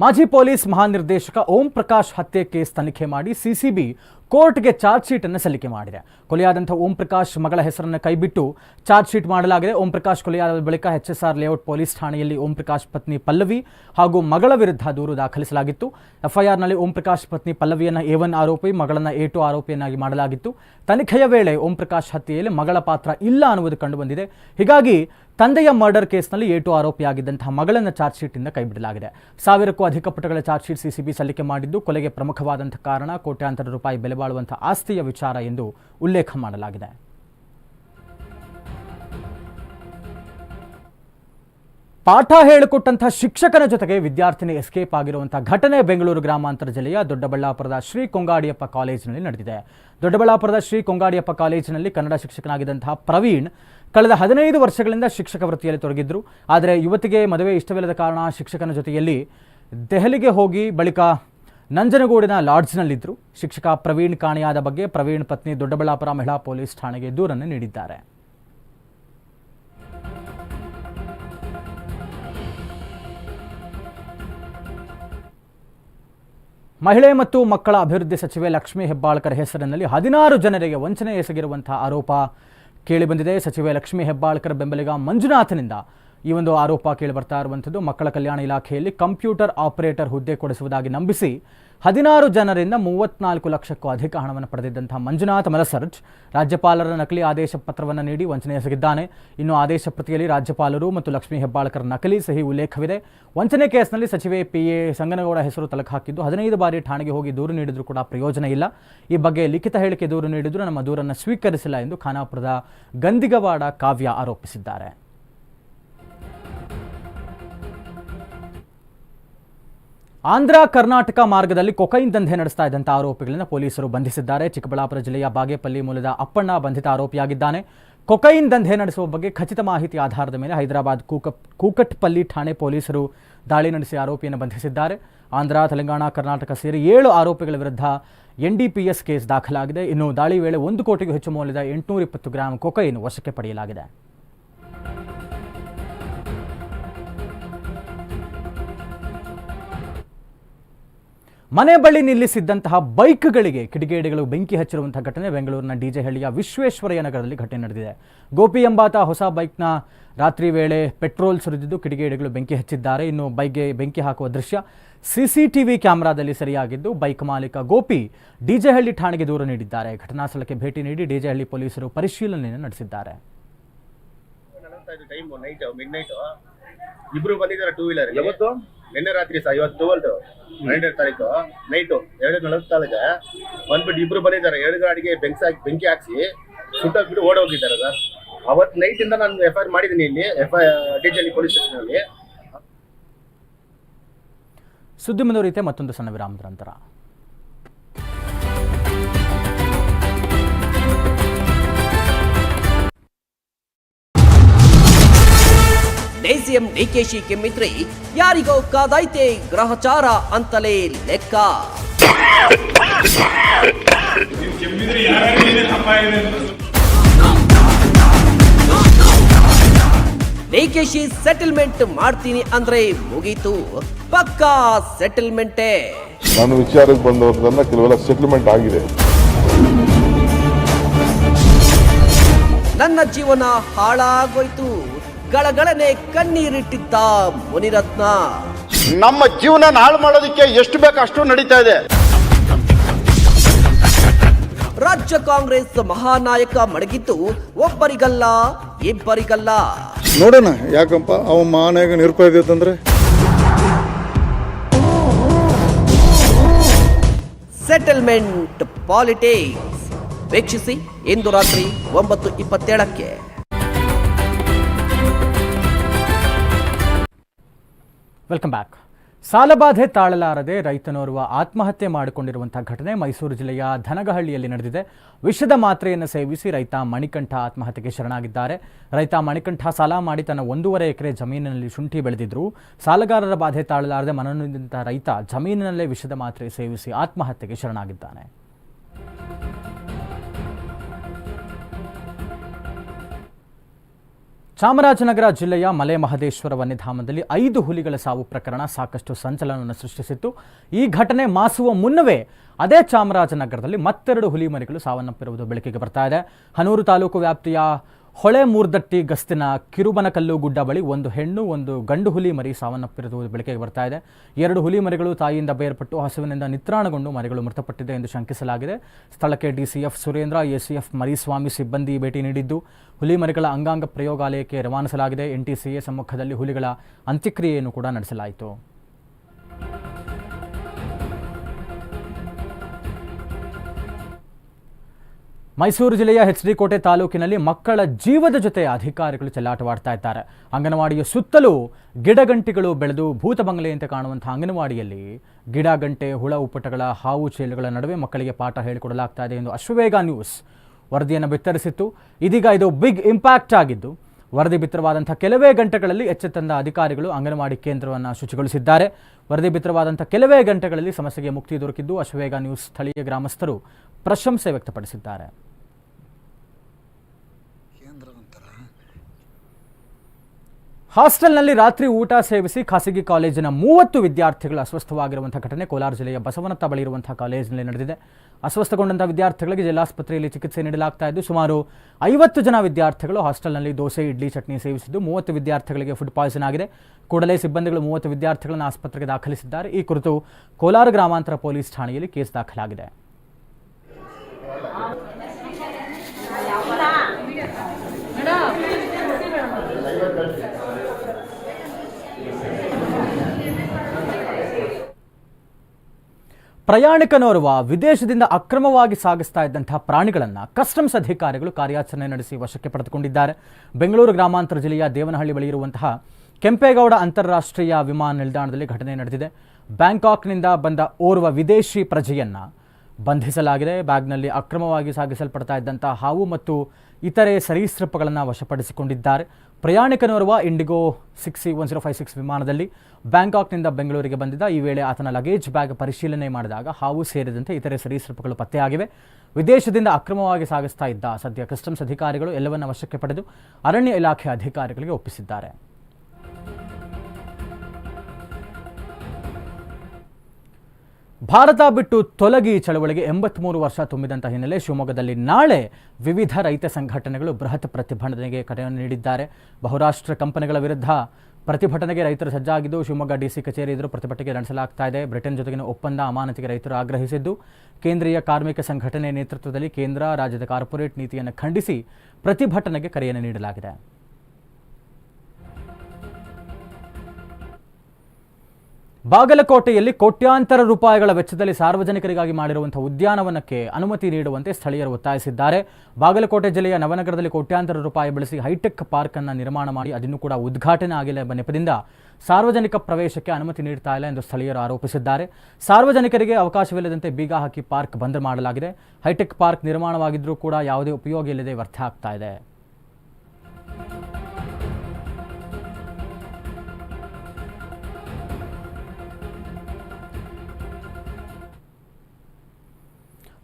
ಮಾಜಿ ಪೊಲೀಸ್ ಮಹಾನಿರ್ದೇಶಕ ಓಂ ಪ್ರಕಾಶ್ ಹತ್ಯೆ ಕೇಸ್ ತನಿಖೆ ಮಾಡಿ ಸಿಸಿಬಿ ಕೋರ್ಟ್ಗೆ ಚಾರ್ಜ್ ಶೀಟ್ ಅನ್ನು ಸಲ್ಲಿಕೆ ಮಾಡಿದೆ. ಕೊಲೆಯಾದಂಥ ಓಂ ಪ್ರಕಾಶ್ ಮಗಳ ಹೆಸರನ್ನು ಕೈಬಿಟ್ಟು ಚಾರ್ಜ್ ಶೀಟ್ ಮಾಡಲಾಗಿದೆ. ಓಂ ಪ್ರಕಾಶ್ ಕೊಲೆಯಾದ ಬಳಿಕ H S R layout police ಠಾಣೆಯಲ್ಲಿ ಓಂ ಪ್ರಕಾಶ್ ಪತ್ನಿ ಪಲ್ಲವಿ ಹಾಗೂ ಮಗಳ ವಿರುದ್ಧ ದೂರು ದಾಖಲಿಸಲಾಗಿತ್ತು. ಎಫ್ಐಆರ್ನಲ್ಲಿ ಓಂ ಪ್ರಕಾಶ್ ಪತ್ನಿ ಪಲ್ಲವಿಯನ್ನು ಎ ಒನ್ ಆರೋಪಿ, ಮಗಳನ್ನು ಎ ಟು ಆರೋಪಿಯನ್ನಾಗಿ ಮಾಡಲಾಗಿತ್ತು. ತನಿಖೆಯ ವೇಳೆ ಓಂ ಪ್ರಕಾಶ್ ಹತ್ಯೆಯಲ್ಲಿ ಮಗಳ ಪಾತ್ರ ಇಲ್ಲ ಅನ್ನುವುದು ಕಂಡುಬಂದಿದೆ. ಹೀಗಾಗಿ ತಂದೆಯ ಮರ್ಡರ್ ಕೇಸ್ನಲ್ಲಿ ಎ ಟು ಆರೋಪಿಯಾಗಿದ್ದಂತಹ ಮಗಳನ್ನು ಚಾರ್ಜ್ ಶೀಟಿಂದ ಕೈಬಿಡಲಾಗಿದೆ. ಸಾವಿರಕ್ಕೂ ಅಧಿಕ ಪುಟಗಳ ಚಾರ್ಜ್ ಶೀಟ್ ಸಿಸಿಬಿ ಸಲ್ಲಿಕೆ ಮಾಡಿದ್ದು, ಕೊಲೆಗೆ ಪ್ರಮುಖವಾದಂಥ ಕಾರಣ ಕೋಟ್ಯಾಂತರ ರೂಪಾಯಿ ಬೆಲೆ ಬಾಳುವಂತಹ ಆಸ್ತಿಯ ವಿಚಾರ ಎಂದು ಉಲ್ಲೇಖ ಮಾಡಲಾಗಿದೆ. ಪಾಠ ಹೇಳಿಕೊಟ್ಟಂತಹ ಶಿಕ್ಷಕನ ಜೊತೆಗೆ ವಿದ್ಯಾರ್ಥಿನಿ ಎಸ್ಕೇಪ್ ಆಗಿರುವಂತಹ ಘಟನೆ ಬೆಂಗಳೂರು ಗ್ರಾಮಾಂತರ ಜಿಲ್ಲೆಯ ದೊಡ್ಡಬಳ್ಳಾಪುರದ ಶ್ರೀ ಕೊಂಗಾಡಿಯಪ್ಪ ಕಾಲೇಜಿನಲ್ಲಿ ನಡೆದಿದೆ. ದೊಡ್ಡಬಳ್ಳಾಪುರದ ಶ್ರೀ ಕೊಂಗಾಡಿಯಪ್ಪ ಕಾಲೇಜಿನಲ್ಲಿ ಕನ್ನಡ ಶಿಕ್ಷಕನಾಗಿದ್ದಂತಹ ಪ್ರವೀಣ್ ಕಳೆದ ಹದಿನೈದು ವರ್ಷಗಳಿಂದ ಶಿಕ್ಷಕ ವೃತ್ತಿಯಲ್ಲಿ ತೊಡಗಿದ್ರು. ಆದರೆ ಯುವತಿಗೆ ಮದುವೆ ಇಷ್ಟವಿಲ್ಲದ ಕಾರಣ ಶಿಕ್ಷಕನ ಜೊತೆಯಲ್ಲಿ ದೆಹಲಿಗೆ ಹೋಗಿ ಬಳಿಕ ನಂಜನಗೂಡಿನ ಲಾಡ್ಜ್ನಲ್ಲಿದ್ದರು ಶಿಕ್ಷಕ ಪ್ರವೀಣ್ ಕಾಣೆಯಾದ ಬಗ್ಗೆ ಪ್ರವೀಣ್ ಪತ್ನಿ ದೊಡ್ಡಬಳ್ಳಾಪುರ ಮಹಿಳಾ ಪೊಲೀಸ್ ಠಾಣೆಗೆ ದೂರನ್ನು ನೀಡಿದ್ದಾರೆ. ಮಹಿಳೆ ಮತ್ತು ಮಕ್ಕಳ ಅಭಿವೃದ್ಧಿ ಸಚಿವೆ ಲಕ್ಷ್ಮೀ ಹೆಬ್ಬಾಳ್ಕರ್ ಹೆಸರಿನಲ್ಲಿ ಹದಿನಾರು ಜನರಿಗೆ ವಂಚನೆ ಎಸಗಿರುವಂತಹ ಆರೋಪ ಕೇಳಿಬಂದಿದೆ ಸಚಿವೆ ಲಕ್ಷ್ಮೀ ಹೆಬ್ಬಾಳ್ಕರ್ ಬೆಂಬಲಿಗ ಮಂಜುನಾಥನಿಂದ ಈ ಒಂದು ಆರೋಪ ಕೇಳಿಬರ್ತಾ ಇರುವಂಥದ್ದು ಮಕ್ಕಳ ಕಲ್ಯಾಣ ಇಲಾಖೆಯಲ್ಲಿ ಕಂಪ್ಯೂಟರ್ ಆಪರೇಟರ್ ಹುದ್ದೆ ಕೊಡಿಸುವುದಾಗಿ ನಂಬಿಸಿ ಹದಿನಾರು ಜನರಿಂದ ಮೂವತ್ನಾಲ್ಕು ಲಕ್ಷಕ್ಕೂ ಅಧಿಕ ಹಣವನ್ನು ಪಡೆದಿದ್ದಂಥ ಮಂಜುನಾಥ್ ಮಲಸರ್ಜ್ ರಾಜ್ಯಪಾಲರ ನಕಲಿ ಆದೇಶ ಪತ್ರವನ್ನು ನೀಡಿ ವಂಚನೆ ಎಸಗಿದ್ದಾನೆ ಇನ್ನು ಆದೇಶ ಪ್ರತಿಯಲ್ಲಿ ರಾಜ್ಯಪಾಲರು ಮತ್ತು ಲಕ್ಷ್ಮೀ ಹೆಬ್ಬಾಳ್ಕರ್ ನಕಲಿ ಸಹಿ ಉಲ್ಲೇಖವಿದೆ. ವಂಚನೆ ಕೇಸ್ನಲ್ಲಿ ಸಚಿವೆ ಪಿ. ಎ. ಸಂಗನಗೌಡ ಹೆಸರು ತಲಕ ಹಾಕಿದ್ದು ಹದಿನೈದು ಬಾರಿ ಠಾಣೆಗೆ ಹೋಗಿ ದೂರು ನೀಡಿದರೂ ಕೂಡ ಪ್ರಯೋಜನ ಇಲ್ಲ. ಈ ಬಗ್ಗೆ ಲಿಖಿತ ಹೇಳಿಕೆ ದೂರು ನೀಡಿದರೂ ನಮ್ಮ ದೂರನ್ನು ಸ್ವೀಕರಿಸಿಲ್ಲ ಎಂದು ಖಾನಾಪುರದ ಗಂದಿಗವಾಡ ಕಾವ್ಯ ಆರೋಪಿಸಿದ್ದಾರೆ. ಆಂಧ್ರ, ಕರ್ನಾಟಕ ಮಾರ್ಗದಲ್ಲಿ ಕೊಕೈನ್ ದಂಧೆ ನಡೆಸ್ತಾ ಇದ್ದಂಥ ಆರೋಪಿಗಳನ್ನು ಪೊಲೀಸರು ಬಂಧಿಸಿದ್ದಾರೆ. ಚಿಕ್ಕಬಳ್ಳಾಪುರ ಜಿಲ್ಲೆಯ ಬಾಗೇಪಲ್ಲಿ ಮೂಲದ ಅಪ್ಪಣ್ಣ ಬಂಧಿತ ಆರೋಪಿಯಾಗಿದ್ದಾನೆ. ಕೊಕೈನ್ ದಂಧೆ ನಡೆಸುವ ಬಗ್ಗೆ ಖಚಿತ ಮಾಹಿತಿ ಆಧಾರದ ಮೇಲೆ ಹೈದರಾಬಾದ್ ಕೂಕ ಕೂಕಟ್ಪಲ್ಲಿ ಠಾಣೆ ಪೊಲೀಸರು ದಾಳಿ ನಡೆಸಿ ಆರೋಪಿಯನ್ನು ಬಂಧಿಸಿದ್ದಾರೆ. ಆಂಧ್ರ, ತೆಲಂಗಾಣ, ಕರ್ನಾಟಕ ಸೇರಿ ಏಳು ಆರೋಪಿಗಳ ವಿರುದ್ಧ ಎನ್ಡಿಪಿಎಸ್ ಕೇಸ್ ದಾಖಲಾಗಿದೆ. ಇನ್ನು ದಾಳಿ ವೇಳೆ ಒಂದು ಕೋಟಿಗೂ ಹೆಚ್ಚು ಮೌಲ್ಯದ ಎಂಟುನೂರ ಇಪ್ಪತ್ತು ಗ್ರಾಂ ಕೊಕೈನ್ ವಶಕ್ಕೆ ಪಡೆಯಲಾಗಿದೆ. ಮನೆ ಬಳಿ ನಿಲ್ಲಿಸಿದ್ದಂತಹ ಬೈಕ್ಗಳಿಗೆ ಕಿಡಿಗೇಡಿಗಳು ಬೆಂಕಿ ಹಚ್ಚಿರುವಂತಹ ಘಟನೆ ಬೆಂಗಳೂರಿನ ಡಿಜೆಹಳ್ಳಿಯ ವಿಶ್ವೇಶ್ವರಯ್ಯ ನಗರದಲ್ಲಿ ಘಟನೆ ನಡೆದಿದೆ. ಗೋಪಿ ಎಂಬಾತ ಹೊಸ ಬೈಕ್ನ ರಾತ್ರಿ ವೇಳೆ ಪೆಟ್ರೋಲ್ ಸುರಿದಿದ್ದು ಕಿಡಿಗೇಡಿಗಳು ಬೆಂಕಿ ಹಚ್ಚಿದ್ದಾರೆ. ಇನ್ನು ಬೈಕ್ಗೆ ಬೆಂಕಿ ಹಾಕುವ ದೃಶ್ಯ ಸಿಸಿಟಿವಿ ಕ್ಯಾಮೆರಾದಲ್ಲಿ ಸರಿಯಾಗಿದ್ದು ಬೈಕ್ ಮಾಲೀಕ ಗೋಪಿ ಡಿಜೆಹಳ್ಳಿ ಠಾಣೆಗೆ ದೂರು ನೀಡಿದ್ದಾರೆ. ಘಟನಾ ಸ್ಥಳಕ್ಕೆ ಭೇಟಿ ನೀಡಿ ಡಿಜೆಹಳ್ಳಿ ಪೊಲೀಸರು ಪರಿಶೀಲನೆಯನ್ನು ನಡೆಸಿದ್ದಾರೆ. ಇಬ್ರು ಬಂದಿದ್ದಾರೆ ಟೂ ವೀಲರ್ ನಿನ್ನೆ ರಾತ್ರಿ ಸಹ, ಇವತ್ತು ಟ್ವೆಲ್ತ್ ಹನ್ನೆರಡನೇ ತಾರೀಕು ನೈಟು ಎರಡು ನಲವತ್ತಾಳಿಗೆ ಬಂದ್ಬಿಟ್ಟು ಇಬ್ರು ಬಂದಿದ್ದಾರೆ. ಎರಡು ಗಾಡಿಗೆ ಬೆಂಕಿ ಹಾಕಿ, ಬೆಂಕಿ ಹಾಕಿಸಿ ಸುಟ್ಟಾಕ್ಬಿಟ್ಟು ಓಡೋಗಿದ್ದಾರೆ ಸರ್. ಅವತ್ತು ನೈಟ್ ಇಂದ ನಾನು ಎಫ್ ಐ ಆರ್ ಮಾಡಿದ್ದೀನಿ ಇಲ್ಲಿ ಎಫ್ ಐ ಡಿಜೆಲಿ ಪೊಲೀಸ್ ಸ್ಟೇಷನಲ್ಲಿ ಸುದ್ದಿ ಮುಂದುವರಿಯುತ್ತೆ, ಮತ್ತೊಂದು ಸಣ್ಣ ವಿರಾಮದ ನಂತರ. ಡಿಸಿಎಂ ಡಿಕೆಶಿ ಕೆಮ್ಮಿದ್ರೆ ಯಾರಿಗೋ ಕಾದೈತೆ ಗ್ರಹಚಾರ ಅಂತಲೇ ಲೆಕ್ಕ. ಡಿಕೆಶಿ ಸೆಟಲ್ಮೆಂಟ್ ಮಾಡ್ತೀನಿ ಅಂದ್ರೆ ಮುಗೀತು. ಪಕ್ಕಾ ಸೆಟಲ್ಮೆಂಟೇ. ನಾನು ವಿಚಾರಕ್ಕೆ ಬಂದವ್ರದೆಲ್ಲ ಕೆಲವೆಲ್ಲ ಸೆಟಲ್ಮೆಂಟ್ ಆಗಿದೆ. ನನ್ನ ಜೀವನ ಹಾಳಾಗೋಯ್ತು. ಗಳಗಳನೆ ಕಣ್ಣೀರಿಟ್ಟಿದ್ದ ಮುನಿರತ್ನ. ನಮ್ಮ ಜೀವನ ಹಾಳು ಮಾಡೋದಕ್ಕೆ ಎಷ್ಟು ಬೇಕು ಅಷ್ಟು ನಡೀತಾ ಇದೆ. ರಾಜ್ಯ ಕಾಂಗ್ರೆಸ್ ಮಹಾನಾಯಕ ಮಡಗಿದ್ದು ಒಬ್ಬರಿಗಲ್ಲ ಇಬ್ಬರಿಗಲ್ಲ. ನೋಡೋಣ ಯಾಕಪ್ಪ ಅವ ಮಹಾನಾಯಕ ನಿರುಪಯೋಗತ್ತಂದ್ರೆ ಸೆಟಲ್ಮೆಂಟ್ ಪಾಲಿಟಿಕ್ಸ್ ವೀಕ್ಷಿಸಿ ಇಂದು ರಾತ್ರಿ ಒಂಬತ್ತು ಇಪ್ಪತ್ತೇಳಕ್ಕೆ. ವೆಲ್ಕಮ್ ಬ್ಯಾಕ್ ಸಾಲಬಾಧೆ ತಾಳಲಾರದೆ ರೈತನೋರ್ವ ಆತ್ಮಹತ್ಯೆ ಮಾಡಿಕೊಂಡಿರುವಂಥ ಘಟನೆ ಮೈಸೂರು ಜಿಲ್ಲೆಯ ಧನಗಹಳ್ಳಿಯಲ್ಲಿ ನಡೆದಿದೆ. ವಿಷದ ಮಾತ್ರೆಯನ್ನು ಸೇವಿಸಿ ರೈತ ಮಣಿಕಂಠ ಆತ್ಮಹತ್ಯೆಗೆ ಶರಣಾಗಿದ್ದಾರೆ. ರೈತ ಮಣಿಕಂಠ ಸಾಲ ಮಾಡಿ ತನ್ನ ಒಂದೂವರೆ ಎಕರೆ ಜಮೀನಿನಲ್ಲಿ ಶುಂಠಿ ಬೆಳೆದಿದ್ರು. ಸಾಲಗಾರರ ಬಾಧೆ ತಾಳಲಾರದೆ ಮನನೊಂದಿದ್ದಂಥ ರೈತ ಜಮೀನಿನಲ್ಲೇ ವಿಷದ ಮಾತ್ರೆ ಸೇವಿಸಿ ಆತ್ಮಹತ್ಯೆಗೆ ಶರಣಾಗಿದ್ದಾನೆ. ಚಾಮರಾಜನಗರ ಜಿಲ್ಲೆಯ ಮಲೆ ಮಹದೇಶ್ವರ ವನ್ಯಧಾಮದಲ್ಲಿ ಐದು ಹುಲಿಗಳ ಸಾವು ಪ್ರಕರಣ ಸಾಕಷ್ಟು ಸಂಚಲನವನ್ನು ಸೃಷ್ಟಿಸಿತ್ತು. ಈ ಘಟನೆ ಮಾಸುವ ಮುನ್ನವೇ ಅದೇ ಚಾಮರಾಜನಗರದಲ್ಲಿ ಮತ್ತೆರಡು ಹುಲಿ ಮರಿಗಳು ಸಾವನ್ನಪ್ಪಿರುವುದು ಬೆಳಕಿಗೆ ಬರ್ತಾ ಇದೆ. ಹನೂರು ತಾಲೂಕು ವ್ಯಾಪ್ತಿಯ ಹೊಳೆ ಮೂರ್ದಟ್ಟಿ ಗಸ್ತಿನ ಕಿರುಬನಕಲ್ಲು ಗುಡ್ಡ ಬಳಿ ಒಂದು ಹೆಣ್ಣು, ಒಂದು ಗಂಡು ಹುಲಿ ಮರಿ ಸಾವನ್ನಪ್ಪಿರುವುದು ಬೆಳಕಿಗೆ ಬರ್ತಾ ಇದೆ. ಎರಡು ಹುಲಿ ಮರಿಗಳು ತಾಯಿಯಿಂದ ಬೇರ್ಪಟ್ಟು ಹಸುವಿನಿಂದ ನಿತ್ರಾಣಗೊಂಡು ಮರಿಗಳು ಮೃತಪಟ್ಟಿದೆ ಎಂದು ಶಂಕಿಸಲಾಗಿದೆ. ಸ್ಥಳಕ್ಕೆ ಡಿಸಿಎಫ್ ಸುರೇಂದ್ರ, ಎಸಿಎಫ್ ಮರಿಸ್ವಾಮಿ ಸಿಬ್ಬಂದಿ ಭೇಟಿ ನೀಡಿದ್ದು, ಹುಲಿ ಮರಿಗಳ ಅಂಗಾಂಗ ಪ್ರಯೋಗಾಲಯಕ್ಕೆ ರವಾನಿಸಲಾಗಿದೆ. ಎನ್ಟಿಸಿಎ ಸಮ್ಮುಖದಲ್ಲಿ ಹುಲಿಗಳ ಅಂತ್ಯಕ್ರಿಯೆಯನ್ನು ಕೂಡ ನಡೆಸಲಾಯಿತು. ಮೈಸೂರು ಜಿಲ್ಲೆಯ ಎಚ್ ಡಿ ಕೋಟೆ ತಾಲೂಕಿನಲ್ಲಿ ಮಕ್ಕಳ ಜೀವದ ಜೊತೆ ಅಧಿಕಾರಿಗಳು ಚೆಲ್ಲಾಟವಾಡ್ತಾ ಇದ್ದಾರೆ. ಅಂಗನವಾಡಿಯ ಸುತ್ತಲೂ ಗಿಡಗಂಟಿಗಳು ಬೆಳೆದು ಭೂತ ಬಂಗಲೆಯಂತೆ ಕಾಣುವಂತಹ ಅಂಗನವಾಡಿಯಲ್ಲಿ ಗಿಡಗಂಟೆ, ಹುಳ, ಉಪ್ಪಟಗಳ ಹಾವು ಚೇಲುಗಳ ನಡುವೆ ಮಕ್ಕಳಿಗೆ ಪಾಠ ಹೇಳಿಕೊಡಲಾಗ್ತಾ ಇದೆ ಎಂದು ಅಶ್ವವೇಗ ನ್ಯೂಸ್ ವರದಿಯನ್ನು ಬಿತ್ತರಿಸಿತ್ತು. ಇದೀಗ ಇದು ಬಿಗ್ ಇಂಪ್ಯಾಕ್ಟ್ ಆಗಿದ್ದು, ವರದಿ ಬಿತ್ತರವಾದಂಥ ಕೆಲವೇ ಗಂಟೆಗಳಲ್ಲಿ ಎಚ್ಚೆತ್ತಂದ ಅಧಿಕಾರಿಗಳು ಅಂಗನವಾಡಿ ಕೇಂದ್ರವನ್ನು ಶುಚಿಗೊಳಿಸಿದ್ದಾರೆ. ವರದಿ ಬಿತ್ತರವಾದಂಥ ಕೆಲವೇ ಗಂಟೆಗಳಲ್ಲಿ ಸಮಸ್ಯೆಗೆ ಮುಕ್ತಿ ದೊರಕಿದ್ದು ಅಶ್ವವೇಗ ನ್ಯೂಸ್ ಸ್ಥಳೀಯ ಗ್ರಾಮಸ್ಥರು ಪ್ರಶಂಸೆ ವ್ಯಕ್ತಪಡಿಸಿದ್ದಾರೆ. ಹಾಸ್ಟೆಲ್ನಲ್ಲಿ ರಾತ್ರಿ ಊಟ ಸೇವಿಸಿ ಖಾಸಗಿ ಕಾಲೇಜಿನ ಮೂವತ್ತು ವಿದ್ಯಾರ್ಥಿಗಳು ಅಸ್ವಸ್ಥವಾಗಿರುವಂತಹ ಘಟನೆ ಕೋಲಾರ ಜಿಲ್ಲೆಯ ಬಸವನತ್ತ ಬಳಿ ಇರುವಂತಹ ಕಾಲೇಜಿನಲ್ಲಿ ನಡೆದಿದೆ. ಅಸ್ವಸ್ಥಗೊಂಡಂತಹ ವಿದ್ಯಾರ್ಥಿಗಳಿಗೆ ಜಿಲ್ಲಾಸ್ಪತ್ರೆಯಲ್ಲಿ ಚಿಕಿತ್ಸೆ ನೀಡಲಾಗ್ತಾ ಇದ್ದು, ಸುಮಾರು ಐವತ್ತು ಜನ ವಿದ್ಯಾರ್ಥಿಗಳು ಹಾಸ್ಟೆಲ್ನಲ್ಲಿ ದೋಸೆ, ಇಡ್ಲಿ, ಚಟ್ನಿ ಸೇವಿಸಿದ್ದು, ಮೂವತ್ತು ವಿದ್ಯಾರ್ಥಿಗಳಿಗೆ ಫುಡ್ ಪಾಯ್ಸನ್ ಆಗಿದೆ. ಕೂಡಲೇ ಸಿಬ್ಬಂದಿಗಳು ಮೂವತ್ತು ವಿದ್ಯಾರ್ಥಿಗಳನ್ನು ಆಸ್ಪತ್ರೆಗೆ ದಾಖಲಿಸಿದ್ದಾರೆ. ಈ ಕುರಿತು ಕೋಲಾರ ಗ್ರಾಮಾಂತರ ಪೊಲೀಸ್ ಠಾಣೆಯಲ್ಲಿ ಕೇಸ್ ದಾಖಲಾಗಿದೆ. ಪ್ರಯಾಣಿಕನೋರ್ವ ವಿದೇಶದಿಂದ ಅಕ್ರಮವಾಗಿ ಸಾಗಿಸ್ತಾ ಇದ್ದಂತಹ ಪ್ರಾಣಿಗಳನ್ನು ಕಸ್ಟಮ್ಸ್ ಅಧಿಕಾರಿಗಳು ಕಾರ್ಯಾಚರಣೆ ನಡೆಸಿ ವಶಕ್ಕೆ ಪಡೆದುಕೊಂಡಿದ್ದಾರೆ. ಬೆಂಗಳೂರು ಗ್ರಾಮಾಂತರ ಜಿಲ್ಲೆಯ ದೇವನಹಳ್ಳಿ ಬಳಿ ಇರುವಂತಹ ಕೆಂಪೇಗೌಡ ಅಂತಾರಾಷ್ಟ್ರೀಯ ವಿಮಾನ ನಿಲ್ದಾಣದಲ್ಲಿ ಘಟನೆ ನಡೆದಿದೆ. ಬ್ಯಾಂಕಾಕ್ನಿಂದ ಬಂದ ಓರ್ವ ವಿದೇಶಿ ಪ್ರಜೆಯನ್ನು ಬಂಧಿಸಲಾಗಿದೆ. ಬ್ಯಾಗ್ನಲ್ಲಿ ಅಕ್ರಮವಾಗಿ ಸಾಗಿಸಲ್ಪಡ್ತಾ ಇದ್ದಂಥ ಹಾವು ಮತ್ತು ಇತರೆ ಸರೀಸೃಪಗಳನ್ನು ವಶಪಡಿಸಿಕೊಂಡಿದ್ದಾರೆ. ಪ್ರಯಾಣಿಕನೋರ್ವ IndiGo six C one zero five six ವಿಮಾನದಲ್ಲಿ ಬ್ಯಾಂಕಾಕ್ನಿಂದ ಬೆಂಗಳೂರಿಗೆ ಬಂದಿದ್ದ ಈ ವೇಳೆ ಆತನ ಲಗೇಜ್ ಬ್ಯಾಗ್ ಪರಿಶೀಲನೆ ಮಾಡಿದಾಗ ಹಾವು ಸೇರಿದಂತೆ ಇತರೆ ಸರೀಸೃಪಗಳು ಪತ್ತೆಯಾಗಿವೆ. ವಿದೇಶದಿಂದ ಅಕ್ರಮವಾಗಿ ಸಾಗಿಸ್ತಾ ಇದ್ದ ಸದ್ಯ ಕಸ್ಟಮ್ಸ್ ಅಧಿಕಾರಿಗಳು ಎಲ್ಲವನ್ನ ವಶಕ್ಕೆ ಪಡೆದು ಅರಣ್ಯ ಇಲಾಖೆ ಅಧಿಕಾರಿಗಳಿಗೆ ಒಪ್ಪಿಸಿದ್ದಾರೆ. ಭಾರತ ಬಿಟ್ಟು ತೊಲಗಿ ಚಳವಳಿಗೆ ಎಂಬತ್ಮೂರು ವರ್ಷ ತುಂಬಿದಂತಹ ಹಿನ್ನೆಲೆ ಶಿವಮೊಗ್ಗದಲ್ಲಿ ನಾಳೆ ವಿವಿಧ ರೈತ ಸಂಘಟನೆಗಳು ಬೃಹತ್ ಪ್ರತಿಭಟನೆಗೆ ಕರೆಯನ್ನು ನೀಡಿದ್ದಾರೆ. ಬಹುರಾಷ್ಟ್ರ ಕಂಪನಿಗಳ ವಿರುದ್ಧ ಪ್ರತಿಭಟನೆಗೆ ರೈತರು ಸಜ್ಜಾಗಿದ್ದು, ಶಿವಮೊಗ್ಗ ಡಿಸಿ ಕಚೇರಿ ಎದುರು ಪ್ರತಿಭಟನೆಗೆ ನಡೆಸಲಾಗ್ತಾ ಇದೆ. ಬ್ರಿಟನ್ ಜೊತೆಗಿನ ಒಪ್ಪಂದ ಅಮಾನತಿಗೆ ರೈತರು ಆಗ್ರಹಿಸಿದ್ದು. ಕೇಂದ್ರೀಯ ಕಾರ್ಮಿಕ ಸಂಘಟನೆ ನೇತೃತ್ವದಲ್ಲಿ ಕೇಂದ್ರ, ರಾಜ್ಯದ ಕಾರ್ಪೊರೇಟ್ ನೀತಿಯನ್ನು ಖಂಡಿಸಿ ಪ್ರತಿಭಟನೆಗೆ ಕರೆಯನ್ನು ನೀಡಲಾಗಿದೆ. ಬಾಗಲಕೋಟೆಯಲ್ಲಿ ಕೋಟ್ಯಾಂತರ ರೂಪಾಯಿಗಳ ವೆಚ್ಚದಲ್ಲಿ ಸಾರ್ವಜನಿಕರಿಗಾಗಿ ಮಾಡಿರುವಂತಹ ಉದ್ಯಾನವನಕ್ಕೆ ಅನುಮತಿ ನೀಡುವಂತೆ ಸ್ಥಳೀಯರು ಒತ್ತಾಯಿಸಿದ್ದಾರೆ. ಬಾಗಲಕೋಟೆ ಜಿಲ್ಲೆಯ ನವನಗರದಲ್ಲಿ ಕೋಟ್ಯಾಂತರ ರೂಪಾಯಿ ಬಳಸಿ ಹೈಟೆಕ್ ಪಾರ್ಕ್ ಅನ್ನು ನಿರ್ಮಾಣ ಮಾಡಿ ಅದನ್ನು ಕೂಡ ಉದ್ಘಾಟನೆ ಆಗಿಲ್ಲ ಎಂಬ ನೆಪದಿಂದ ಸಾರ್ವಜನಿಕ ಪ್ರವೇಶಕ್ಕೆ ಅನುಮತಿ ನೀಡ್ತಾ ಇಲ್ಲ ಎಂದು ಸ್ಥಳೀಯರು ಆರೋಪಿಸಿದ್ದಾರೆ. ಸಾರ್ವಜನಿಕರಿಗೆ ಅವಕಾಶವಿಲ್ಲದಂತೆ ಬೀಗ ಹಾಕಿ ಪಾರ್ಕ್ ಬಂದ್ ಮಾಡಲಾಗಿದೆ. ಹೈಟೆಕ್ ಪಾರ್ಕ್ ನಿರ್ಮಾಣವಾಗಿದ್ದರೂ ಕೂಡ ಯಾವುದೇ ಉಪಯೋಗ ಇಲ್ಲದೆ ವ್ಯರ್ಥ ಆಗ್ತಾ ಇದೆ.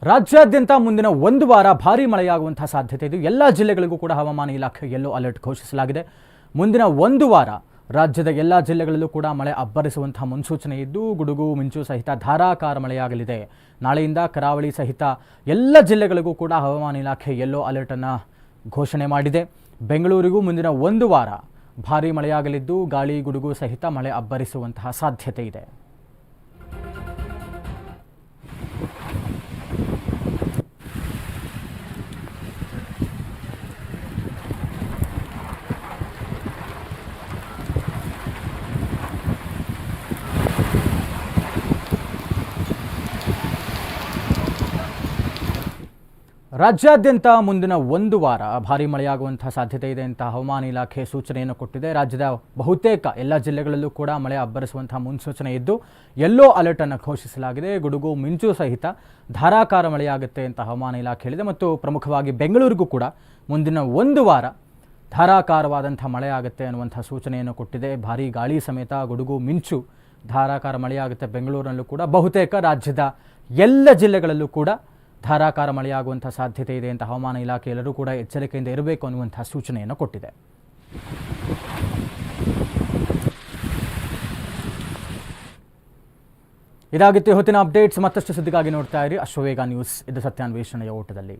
ರಾಜ್ಯಾದ್ಯಂತ ಮುಂದಿನ ಒಂದು ವಾರ ಭಾರೀ ಮಳೆಯಾಗುವಂತಹ ಸಾಧ್ಯತೆ ಇದೆ. ಎಲ್ಲ ಜಿಲ್ಲೆಗಳಿಗೂ ಕೂಡ ಹವಾಮಾನ ಇಲಾಖೆ ಯೆಲ್ಲೋ ಅಲರ್ಟ್ ಘೋಷಿಸಲಾಗಿದೆ. ಮುಂದಿನ ಒಂದು ವಾರ ರಾಜ್ಯದ ಎಲ್ಲ ಜಿಲ್ಲೆಗಳಲ್ಲೂ ಕೂಡ ಮಳೆ ಅಬ್ಬರಿಸುವಂತಹ ಮುನ್ಸೂಚನೆ ಇದ್ದು, ಗುಡುಗು, ಮಿಂಚು ಸಹಿತ ಧಾರಾಕಾರ ಮಳೆಯಾಗಲಿದೆ. ನಾಳೆಯಿಂದ ಕರಾವಳಿ ಸಹಿತ ಎಲ್ಲ ಜಿಲ್ಲೆಗಳಿಗೂ ಕೂಡ ಹವಾಮಾನ ಇಲಾಖೆ ಯೆಲ್ಲೋ ಅಲರ್ಟನ್ನು ಘೋಷಣೆ ಮಾಡಿದೆ. ಬೆಂಗಳೂರಿಗೂ ಮುಂದಿನ ಒಂದು ವಾರ ಭಾರೀ ಮಳೆಯಾಗಲಿದ್ದು, ಗಾಳಿ, ಗುಡುಗು ಸಹಿತ ಮಳೆ ಅಬ್ಬರಿಸುವಂತಹ ಸಾಧ್ಯತೆ ಇದೆ. ರಾಜ್ಯಾದ್ಯಂತ ಮುಂದಿನ ಒಂದು ವಾರ ಭಾರಿ ಮಳೆಯಾಗುವಂತಹ ಸಾಧ್ಯತೆ ಇದೆ ಅಂತ ಹವಾಮಾನ ಇಲಾಖೆ ಸೂಚನೆಯನ್ನು ಕೊಟ್ಟಿದೆ. ರಾಜ್ಯದ ಬಹುತೇಕ ಎಲ್ಲ ಜಿಲ್ಲೆಗಳಲ್ಲೂ ಕೂಡ ಮಳೆ ಅಬ್ಬರಿಸುವಂತಹ ಮುನ್ಸೂಚನೆ ಇದ್ದು ಎಲ್ಲೋ ಅಲರ್ಟ್ ಅನ್ನು ಘೋಷಿಸಲಾಗಿದೆ. ಗುಡುಗು, ಮಿಂಚು ಸಹಿತ ಧಾರಾಕಾರ ಮಳೆಯಾಗುತ್ತೆ ಅಂತ ಹವಾಮಾನ ಇಲಾಖೆ ಹೇಳಿದೆ. ಮತ್ತು ಪ್ರಮುಖವಾಗಿ ಬೆಂಗಳೂರಿಗೂ ಕೂಡ ಮುಂದಿನ ಒಂದು ವಾರ ಧಾರಾಕಾರವಾದಂಥ ಮಳೆ ಆಗುತ್ತೆ ಅನ್ನುವಂಥ ಸೂಚನೆಯನ್ನು ಕೊಟ್ಟಿದೆ. ಭಾರೀ ಗಾಳಿ ಸಮೇತ ಗುಡುಗು, ಮಿಂಚು ಧಾರಾಕಾರ ಮಳೆಯಾಗುತ್ತೆ ಬೆಂಗಳೂರಿನಲ್ಲೂ ಕೂಡ. ಬಹುತೇಕ ರಾಜ್ಯದ ಎಲ್ಲ ಜಿಲ್ಲೆಗಳಲ್ಲೂ ಕೂಡ ಧಾರಾಕಾರ ಮಳೆಯಾಗುವಂಥ ಸಾಧ್ಯತೆ ಇದೆ ಅಂತ ಹವಾಮಾನ ಇಲಾಖೆ ಎಲ್ಲರೂ ಕೂಡ ಎಚ್ಚರಿಕೆಯಿಂದ ಇರಬೇಕು ಅನ್ನುವಂಥ ಸೂಚನೆಯನ್ನು ಕೊಟ್ಟಿದೆ. ಇದಾಗಿತ್ತು ಹೊತ್ತಿನ ಅಪ್ಡೇಟ್ಸ್ ಮತ್ತಷ್ಟು ಸುದ್ದಿಗಾಗಿ ನೋಡ್ತಾ ಇರಿ. ಅಶ್ವವೇಗ ನ್ಯೂಸ್, ಇದು ಸತ್ಯಾನ್ವೇಷಣೆಯ ಓಟದಲ್ಲಿ.